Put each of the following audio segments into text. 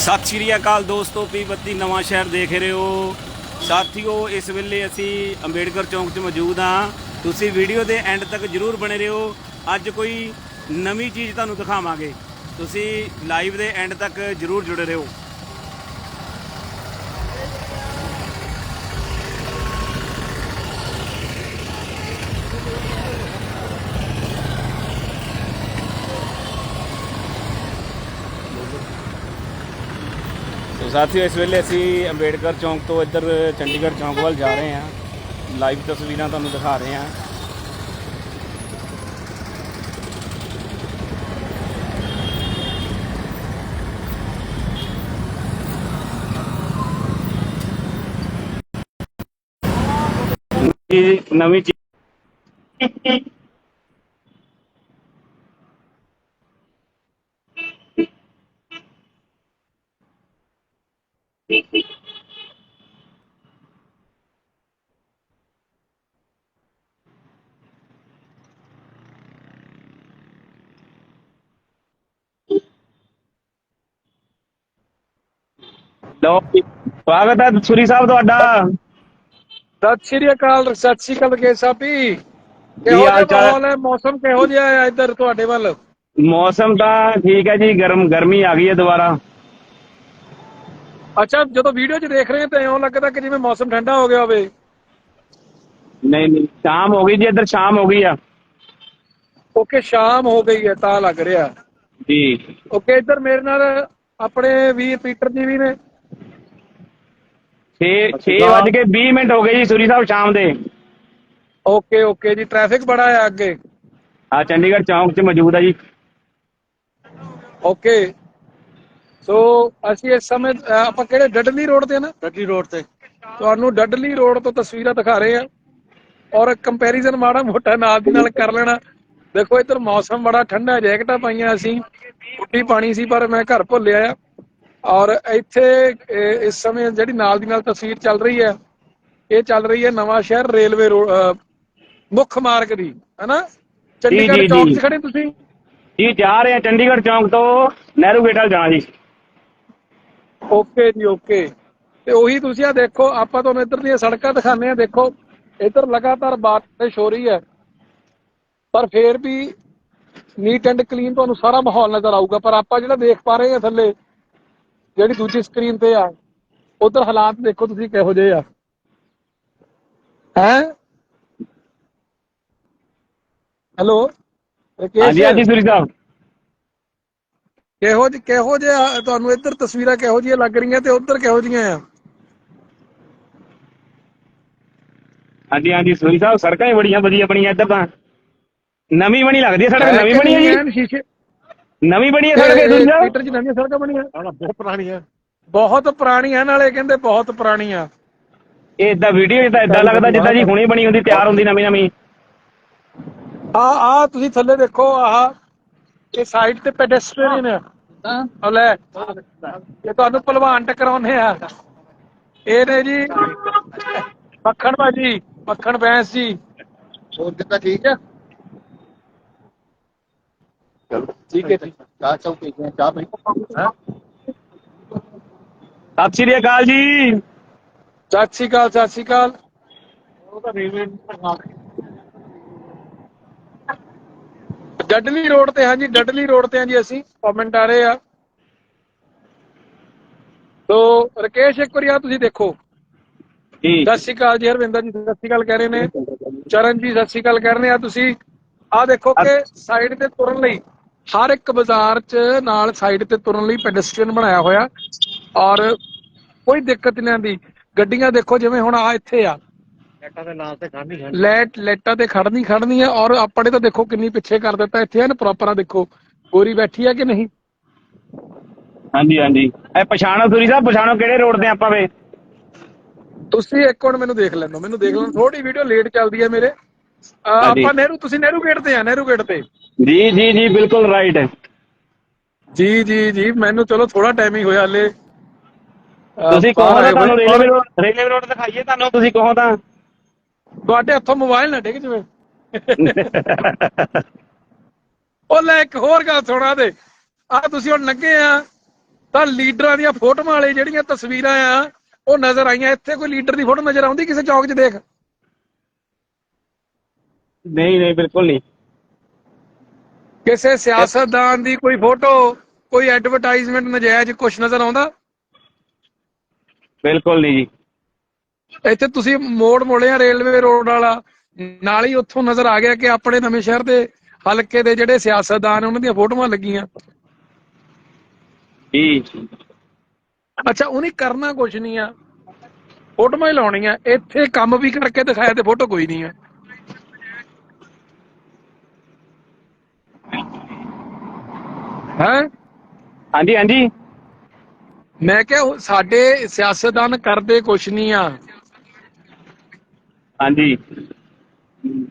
ਸਤਿ ਸ਼੍ਰੀ ਅਕਾਲ ਦੋਸਤੋ, ਪੀ ਬੱਤੀ ਨਵਾਂ ਸ਼ਹਿਰ ਦੇਖ ਰਹੇ ਹੋ। ਸਾਥੀਓ, ਇਸ ਵੇਲੇ ਅਸੀਂ ਅੰਬੇਡਕਰ ਚੌਂਕ 'ਚ ਮੌਜੂਦ ਹਾਂ। ਤੁਸੀਂ ਵੀਡੀਓ ਦੇ ਐਂਡ ਤੱਕ ਜਰੂਰ ਬਣੇ ਰਹੋ। ਅੱਜ ਕੋਈ ਨਵੀਂ ਚੀਜ਼ ਤੁਹਾਨੂੰ ਦਿਖਾਵਾਂਗੇ। ਤੁਸੀਂ ਲਾਈਵ ਦੇ ਐਂਡ ਤੱਕ ਜਰੂਰ ਜੁੜੇ ਰਹੋ। ਸਾਥੀਓ, ਇਸ ਵੇਲੇ ਅਸੀਂ ਅੰਬੇਡਕਰ ਚੌਂਕ ਤੋਂ ਇੱਧਰ ਚੰਡੀਗੜ੍ਹ ਚੌਂਕ ਵੱਲ ਜਾ ਰਹੇ ਹਾਂ। ਲਾਈਵ ਤਸਵੀਰਾਂ ਤੁਹਾਨੂੰ ਦਿਖਾ ਰਹੇ ਹਾਂ। ਨਵੀਂ ਚੀਜ਼ ਲਓ ਜੀ, ਸਵਾਗਤ ਹੈ ਸੁਰੀ ਸਾਹਿਬ ਤੁਹਾਡਾ। ਸਤਿ ਸ਼੍ਰੀ ਅਕਾਲ ਸਤਿ ਸ਼੍ਰੀ ਅਕਾਲ ਕੇ ਸਾਪੀ ਕਿਹੋ ਜਿਹਾ ਹਾਲ ਚਾਲ ਹੈ? ਮਾਹੌਲ ਹੈ? ਮੌਸਮ ਕਿਹੋ ਜਿਹਾ ਹੈ ਇੱਧਰ ਤੁਹਾਡੇ ਵੱਲ? ਮੌਸਮ ਤਾਂ ਠੀਕ ਹੈ ਜੀ ਗਰਮ ਗਰਮੀ ਆ ਗਈ ਹੈ ਦੁਬਾਰਾ। ਅੱਛਾ ਜਦੋਂ ਵੀਡੀਓ 'ਚ ਦੇਖ ਰਹੇ ਤਾਂ ਇਉਂ ਲੱਗਦਾ ਕਿ ਜਿਵੇਂ ਮੌਸਮ ਠੰਡਾ ਹੋ ਗਿਆ ਹੋਵੇ। ਨਹੀਂ ਨਹੀਂ ਸ਼ਾਮ ਹੋ ਗਈ ਜੀ ਇੱਧਰ ਸ਼ਾਮ ਹੋ ਗਈ ਆ। ਓਕੇ ਸ਼ਾਮ ਹੋ ਗਈ ਹੈ ਤਾਂ ਲੱਗ ਰਿਹਾ। ਜੀ। ਓਕੇ ਇੱਧਰ ਮੇਰੇ ਨਾਲ ਆਪਣੇ ਵੀਰ ਪੀਟਰ ਜੀ ਵੀ ਨੇ। 6 6 ਵੱਜ ਕੇ 20 ਮਿੰਟ ਹੋ ਗਏ ਜੀ ਸੁਰੀ ਸਾਹਿਬ ਸ਼ਾਮ ਦੇ। ਓਕੇ ਓਕੇ ਜੀ ਟ੍ਰੈਫਿਕ ਬੜਾ ਹੈ ਅੱਗੇ। ਆ ਚੰਡੀਗੜ੍ਹ ਚੌਂਕ 'ਚ ਮੌਜੂਦ ਆ ਜੀ। ਓਕੇ ਸੋ ਅਸੀਂ ਇਸ ਸਮੇਂ ਅ, ਆਪਾਂ ਕਿਹੜੇ ਡੱਡਲੀ ਰੋਡ ਤੇ ਆ ਨਾ? ਡੱਡੀ ਰੋਡ ਤੇ। ਤੁਹਾਨੂੰ ਡੱਡਲੀ ਰੋਡ ਤੋਂ ਤਸਵੀਰਾਂ ਦਿਖਾ ਰਹੇ ਆ। ਔਰ ਕੰਪੈਰੀਜ਼ਨ ਮਾੜਾ ਮੋਟਾ ਨਾਲ ਦੀ ਨਾਲ ਕਰ ਲੈਣਾ। ਦੇਖੋ ਇੱਧਰ ਮੌਸਮ ਬੜਾ ਠੰਡਾ ਹੈ, ਜੈਕਟਾਂ ਪਾਈਆਂ ਅਸੀਂ। ਉੱਡੀ ਪਾਣੀ ਸੀ ਪਰ ਮੈਂ ਘਰ ਭੁੱਲਿਆ ਆ ਔਰ ਇੱਥੇ ਇਸ ਸਮੇਂ ਜਿਹੜੀ ਨਾਲ ਦੀ ਨਾਲ ਤਸਵੀਰ ਚੱਲ ਰਹੀ ਹੈ ਇਹ ਚੱਲ ਰਹੀ ਹੈ ਨਵਾਂ ਸ਼ਹਿਰ ਰੇਲਵੇ ਰੋਡ ਅ, ਮੁੱਖ ਮਾਰਗ ਦੀ ਹੈਨਾ? ਚੰਡੀਗੜ੍ਹ ਜੀ, ਚੌਕ ਜੀ। 'ਚ ਖੜੇ ਤੁਸੀਂ? ਜੀ ਜਾ ਰਹੇ ਆ ਚੰਡੀਗੜ੍ਹ ਚੌਂਕ ਤੋਂ ਨਹਿਰੂ ਗੇਟ ਵੱਲ ਜਾਣਾ ਜੀ ਓਕੇ ਜੀ, ਓਕੇ। ਤੇ ਉਹੀ ਤੁਸੀਂ ਆ ਦੇਖੋ, ਆਪਾਂ ਤੁਹਾਨੂੰ ਇੱਧਰ ਦੀਆਂ ਸੜਕਾਂ ਦਿਖਾਉਂਦੇ ਆ ਦੇਖੋ, ਇੱਧਰ ਲਗਾਤਾਰ ਬਾਰਿਸ਼ ਹੋ ਰਹੀ ਹੈ। ਪਰ ਫੇਰ ਵੀ ਨੀਟ ਐਂਡ ਕਲੀਨ ਤੁਹਾਨੂੰ ਸਾਰਾ ਮਾਹੌਲ ਨਜ਼ਰ ਆਊਗਾ, ਪਰ ਆਪਾਂ ਜਿਹੜਾ ਦੇਖ ਪਾ ਰਹੇ ਆ ਥੱਲੇ, ਜਿਹੜੀ ਦੂਜੀ ਸਕਰੀਨ ਤੇ ਆ, ਉਧਰ ਹਾਲਾਤ ਦੇਖੋ ਤੁਸੀਂ ਕਿਹੋ ਜਿਹੇ ਆ। ਹੈ? ਹੈਲੋ? ਹਾਂਜੀ ਹਾਂਜੀ ਸੁਰੀ ਸਾਹਿਬ। ਕਿਹੋ ਜਿਹੇ ਕਿਹੋ ਜਿਹਾ ਤੁਹਾਨੂੰ ਇੱਧਰ ਤਸਵੀਰਾਂ ਕਿਹੋ ਜਿਹੀਆਂ ਲੱਗ ਰਹੀਆਂ ਤੇ ਉੱਧਰ ਕਿਹੋ ਜਿਹੀਆਂ ਆ? ਹਾਂਜੀ ਹਾਂਜੀ ਸੁਰੀ ਸਾਹਿਬ ਸੜਕਾਂ ਹੀ ਬੜੀਆਂ ਵਧੀਆ ਬਣੀਆਂ ਇੱਧਰ ਤਾਂ। ਨਵੀਂ ਬਣੀ ਲੱਗਦੀ ਹੈ ਸੜਕ ਨਵੀਂ ਬਣੀ ਹੈ ਜੀ? ਨਵੀਂ ਬਣੀ ਹੈ ਸੜਕ ਇਹ ਸੁਰੀ ਸਾਹਿਬ ਮੀਟਰ ਚ ਨਵੀਆਂ ਸੜਕਾਂ ਬਣੀਆਂ। ਆਹ ਬਹੁਤ ਪੁਰਾਣੀ ਹੈ ਬਹੁਤ ਪੁਰਾਣੀਆਂ ਨਾਲੇ ਕਹਿੰਦੇ ਬਹੁਤ ਪੁਰਾਣੀਆਂ ਇਹ ਇਦਾਂ ਵੀਡੀਓ 'ਚ ਤਾਂ ਇਦਾਂ ਲੱਗਦਾ ਜਿੱਦਾਂ ਜੀ ਹੁਣੀ ਬਣੀ ਹੁੰਦੀ ਤਿਆਰ ਹੁੰਦੀ ਨਵੀਂ ਨਵੀਂ। ਆ ਆ ਤੁਸੀਂ ਥੱਲੇ ਦੇਖੋ ਆਹ ਇਹ ਸਾਈਡ ਤੇ ਪੈਡੈਸਟਰੀਅਨ ਆ ਆ ਲੈ ਇਹ ਤੁਹਾਨੂੰ ਭਲਵਾਨ ਟਕਰਾਉਨੇ ਆ। ਇਹ ਨੇ ਜੀ ਮੱਖਣ ਭਾਜੀ ਮੱਖਣ ਬੈਂਸ ਜੀ। ਹੋਰ ਕਿੱਦਾਂ ਠੀਕ ਹੈ ਚਲੋ ਠੀਕ ਹੈ ਜੀ। ਚਾਹ ਚਾਹ ਪੀ ਕੇ ਚਾਹ ਪੀ। ਹਾਂ? ਸਤਿ ਸ਼੍ਰੀ ਅਕਾਲ ਜੀ। ਸਤਿ ਸ਼੍ਰੀ ਅਕਾਲ ਸਤਿ ਸ਼੍ਰੀ ਅਕਾਲ। ਉਹ ਤਾਂ ਰੇਲਵੇ ਡੱਡਲੀ ਰੋਡ ਤੇ ਹਾਂ ਜੀ ਡੱਡਲੀ ਰੋਡ ਤੇ ਹਾਂ ਜੀ ਅਸੀਂ ਕਮੈਂਟ ਆ ਰਹੇ ਆ। ਤੋ ਰਕੇਸ਼ ਇੱਕ ਵਾਰੀ ਆ ਤੁਸੀਂ ਦੇਖੋ। ਜੀ। ਸਤਿ ਸ਼੍ਰੀ ਅਕਾਲ ਜੀ ਹਰਵਿੰਦਰ ਜੀ ਸਤਿ ਸ਼੍ਰੀ ਅਕਾਲ ਕਹਿ ਰਹੇ ਨੇ। ਚਰਨ ਜੀ ਸਤਿ ਸ਼੍ਰੀ ਅਕਾਲ ਕਹਿ ਰਹੇ ਨੇ। ਆ ਤੁਸੀਂ ਆ ਦੇਖੋ ਕਿ ਸਾਈਡ ਤੇ ਤੁਰਨ ਲਈ ਹਰ ਇੱਕ ਬਾਜ਼ਾਰ 'ਚ ਨਾਲ ਸਾਈਡ ਤੇ ਤੁਰਨ ਲਈ ਪੈਡੈਸਟਰੀਅਨ ਬਣਾਇਆ ਹੋਇਆ। ਔਰ ਕੋਈ ਦਿੱਕਤ ਨਹੀਂ ਆਂਦੀ। ਗੱਡੀਆਂ ਦੇਖੋ ਜਿਵੇਂ ਹੁਣ ਆ ਇੱਥੇ ਆ। ਲੈਟਾਂ ਦੇ ਨਾਲ ਤੇ ਖਾਣੀ ਹੈ ਲੈਟ ਲੈਟਾਂ ਤੇ ਖੜਨੀ ਖੜਨੀ ਹੈ ਔਰ ਆਪਣੇ ਤਾਂ ਦੇਖੋ ਕਿੰਨੀ ਪਿੱਛੇ ਕਰ ਦਿੱਤਾ ਇੱਥੇ ਹਨ ਪ੍ਰੋਪਰ ਦੇਖੋ ਗੋਰੀ ਬੈਠੀ ਆ ਕਿ ਨਹੀਂ? ਹਾਂਜੀ ਹਾਂਜੀ। ਇਹ ਪਛਾਣੋ ਸੁਰੀ ਸਾਹਿਬ ਪਛਾਣੋ ਕਿਹੜੇ ਰੋਡ ਤੇ ਆਪਾਂ ਵੇ? ਤੁਸੀਂ ਇੱਕ ਮਿੰਟ ਮੈਨੂੰ ਦੇਖ ਲੈਣੋ ਮੈਨੂੰ ਦੇਖ ਲੈਣ ਥੋੜੀ ਵੀਡੀਓ ਲੇਟ ਚੱਲਦੀ ਹੈ ਮੇਰੇ। ਆਪਾਂ ਨਹਿਰੂ ਤੁਸੀਂ ਨਹਿਰੂ ਗੇਟ ਤੇ ਆ ਨਹਿਰੂ ਗੇਟ ਤੇ। ਜੀ ਜੀ ਜੀ ਬਿਲਕੁਲ ਰਾਈਟ ਜੀ ਜੀ ਜੀ ਮੈਨੂੰ ਚਲੋ ਥੋੜਾ ਟਾਈਮ ਹੀ ਹੋਇਆ ਹਲੇ। ਤੁਸੀਂ ਕਹੋ ਤੁਹਾਨੂੰ ਹੋਏ- ਰੇਲਵੇ ਰੋਡ ਰੇਲਵੇ ਰੋਡ ਦਿਖਾਈਏ ਤੁਹਾਨੂੰ ਤੁਸੀਂ ਕਹੋ ਤਾਂ। ਤੁਹਾਡੇ ਹੱਥੋਂ ਮੋਬਾਈਲ ਨਾ ਡਿੱਗ ਜਵੇ। ਉਹ ਲੈ ਇੱਕ ਹੋਰ ਗੱਲ ਸੁਣਾ ਦੇ। ਆ ਤੁਸੀਂ ਹੁਣ ਲੱਗੇ ਆ ਤਾਂ ਲੀਡਰਾਂ ਦੀਆਂ ਫੋਟੋਆਂ ਵਾਲੇ ਜਿਹੜੀਆਂ ਤਸਵੀਰਾਂ ਆ ਉਹ ਨਜ਼ਰ ਆਈਆਂ। ਇੱਥੇ ਕੋਈ ਲੀਡਰ ਦੀ ਫੋਟੋ ਨਜ਼ਰ ਆਉਂਦੀ ਕਿਸੇ ਚੌਕ 'ਚ ਦੇਖ? ਨਹੀਂ ਨਹੀਂ ਬਿਲਕੁਲ ਨਹੀਂ। ਕਿਸੇ ਸਿਆਸਤਦਾਨ ਦੀ ਕੋਈ ਫੋਟੋ ਕੋਈ ਐਡਵਰਟਾਈਜ਼ਮੈਂਟ ਨਜਾਇਜ਼ ਕੁਝ ਨਜ਼ਰ ਆਉਂਦਾ? ਬਿਲਕੁਲ ਨਹੀਂ ਜੀ। ਇੱਥੇ ਤੁਸੀਂ ਮੋੜ ਮੋੜਿਆ ਰੇਲਵੇ ਰੋਡ ਵਾਲਾ। ਨਾਲ ਹੀ ਉੱਥੋਂ ਨਜ਼ਰ ਆ ਗਿਆ ਕਿ ਆਪਣੇ ਨਵੇਂ ਸ਼ਹਿਰ ਦੇ ਹਲਕੇ ਦੇ ਜਿਹੜੇ ਸਿਆਸਤਦਾਨ ਉਹਨਾਂ ਦੀਆਂ ਫੋਟੋਆਂ ਲੱਗੀਆਂ। ਜੀ। ਅੱਛਾ ਉਹਨੇ ਕਰਨਾ ਕੁਝ ਨਹੀਂ ਆ। ਫੋਟੋਆਂ ਹੀ ਲਾਉਣੀਆਂ। ਇੱਥੇ ਕੰਮ ਵੀ ਕਰਕੇ ਦਿਖਾਇਆ ਤੇ ਫੋਟੋ ਕੋਈ ਨਹੀਂ ਆ। ਹੈ? ਹਾਂਜੀ ਹਾਂਜੀ। ਮੈਂ ਕਿਹਾ ਸਾਡੇ ਸਿਆਸਤਦਾਨ ਕਰਦੇ ਕੁਝ ਨਹੀਂ ਆ। ਹਾਂਜੀ।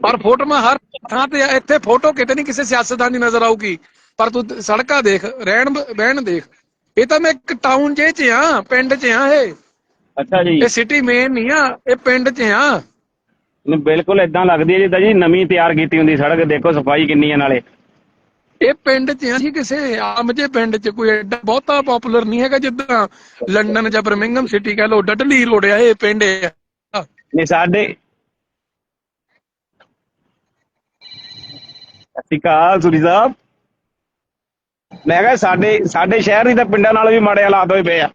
ਪਰ ਫੋਟੋਆਂ ਹਰ ਥਾਂ ਤੇ ਆ। ਇੱਥੇ ਫੋਟੋ ਕਿਤੇ ਨਹੀਂ ਕਿਸੇ ਸਿਆਸਤਦਾਨ ਦੀ ਨਜ਼ਰ ਆਊਗੀ। ਪਰ ਤੂੰ ਸੜਕਾਂ ਦੇਖ ਰਹਿਣ ਬਹਿਣ ਦੇਖ। ਇਹ ਤਾਂ ਮੈਂ ਇੱਕ ਟਾਊਨ ਜੇ ਚ ਆ ਪਿੰਡ ਚ ਆ ਇਹ। ਅੱਛਾ ਜੀ। ਇਹ ਸਿਟੀ ਮੇਨ ਨਹੀਂ ਆ ਇਹ ਪਿੰਡ ਚ ਆ। ਨਹੀਂ, ਬਿਲਕੁਲ ਇਦਾਂ ਲੱਗਦੀ ਹੈ ਜਿੱਦਾਂ ਜੀ ਨਵੀਂ ਤਿਆਰ ਕੀਤੀ ਹੁੰਦੀ ਸੜਕ ਦੇਖੋ ਸਫ਼ਾਈ ਕਿੰਨੀ ਹੈ ਨਾਲੇ। ਇਹ ਪਿੰਡ ਚ ਆ ਜੀ ਕਿਸੇ ਆਮ ਜੇ ਪਿੰਡ ਚ ਕੋਈ ਐਡਾ ਬਹੁਤਾ ਪਪੂਲਰ ਨਹੀਂ ਹੈਗਾ ਜਿੱਦਾਂ ਲੰਡਨ ਜਾਂ ਬਰਮਿੰਗਮ ਸਿਟੀ ਕਹ ਲੋ ਡਡਲੀ ਰੋਡ ਆ ਇਹ ਪਿੰਡ ਆ। ਨਹੀਂ ਸਾਡੇ ਸਤਿ ਸ਼੍ਰੀ ਅਕਾਲ ਸੁਰੀ ਸਾਹਿਬ ਮੈਂ ਕਿਹਾ ਸਾਡੇ ਸਾਡੇ ਸ਼ਹਿਰ ਦੀ ਤਾਂ ਪਿੰਡਾਂ ਨਾਲ ਵੀ ਮਾੜੇ ਹਾਲਾਤ ਹੋਏ ਪਏ ਆ।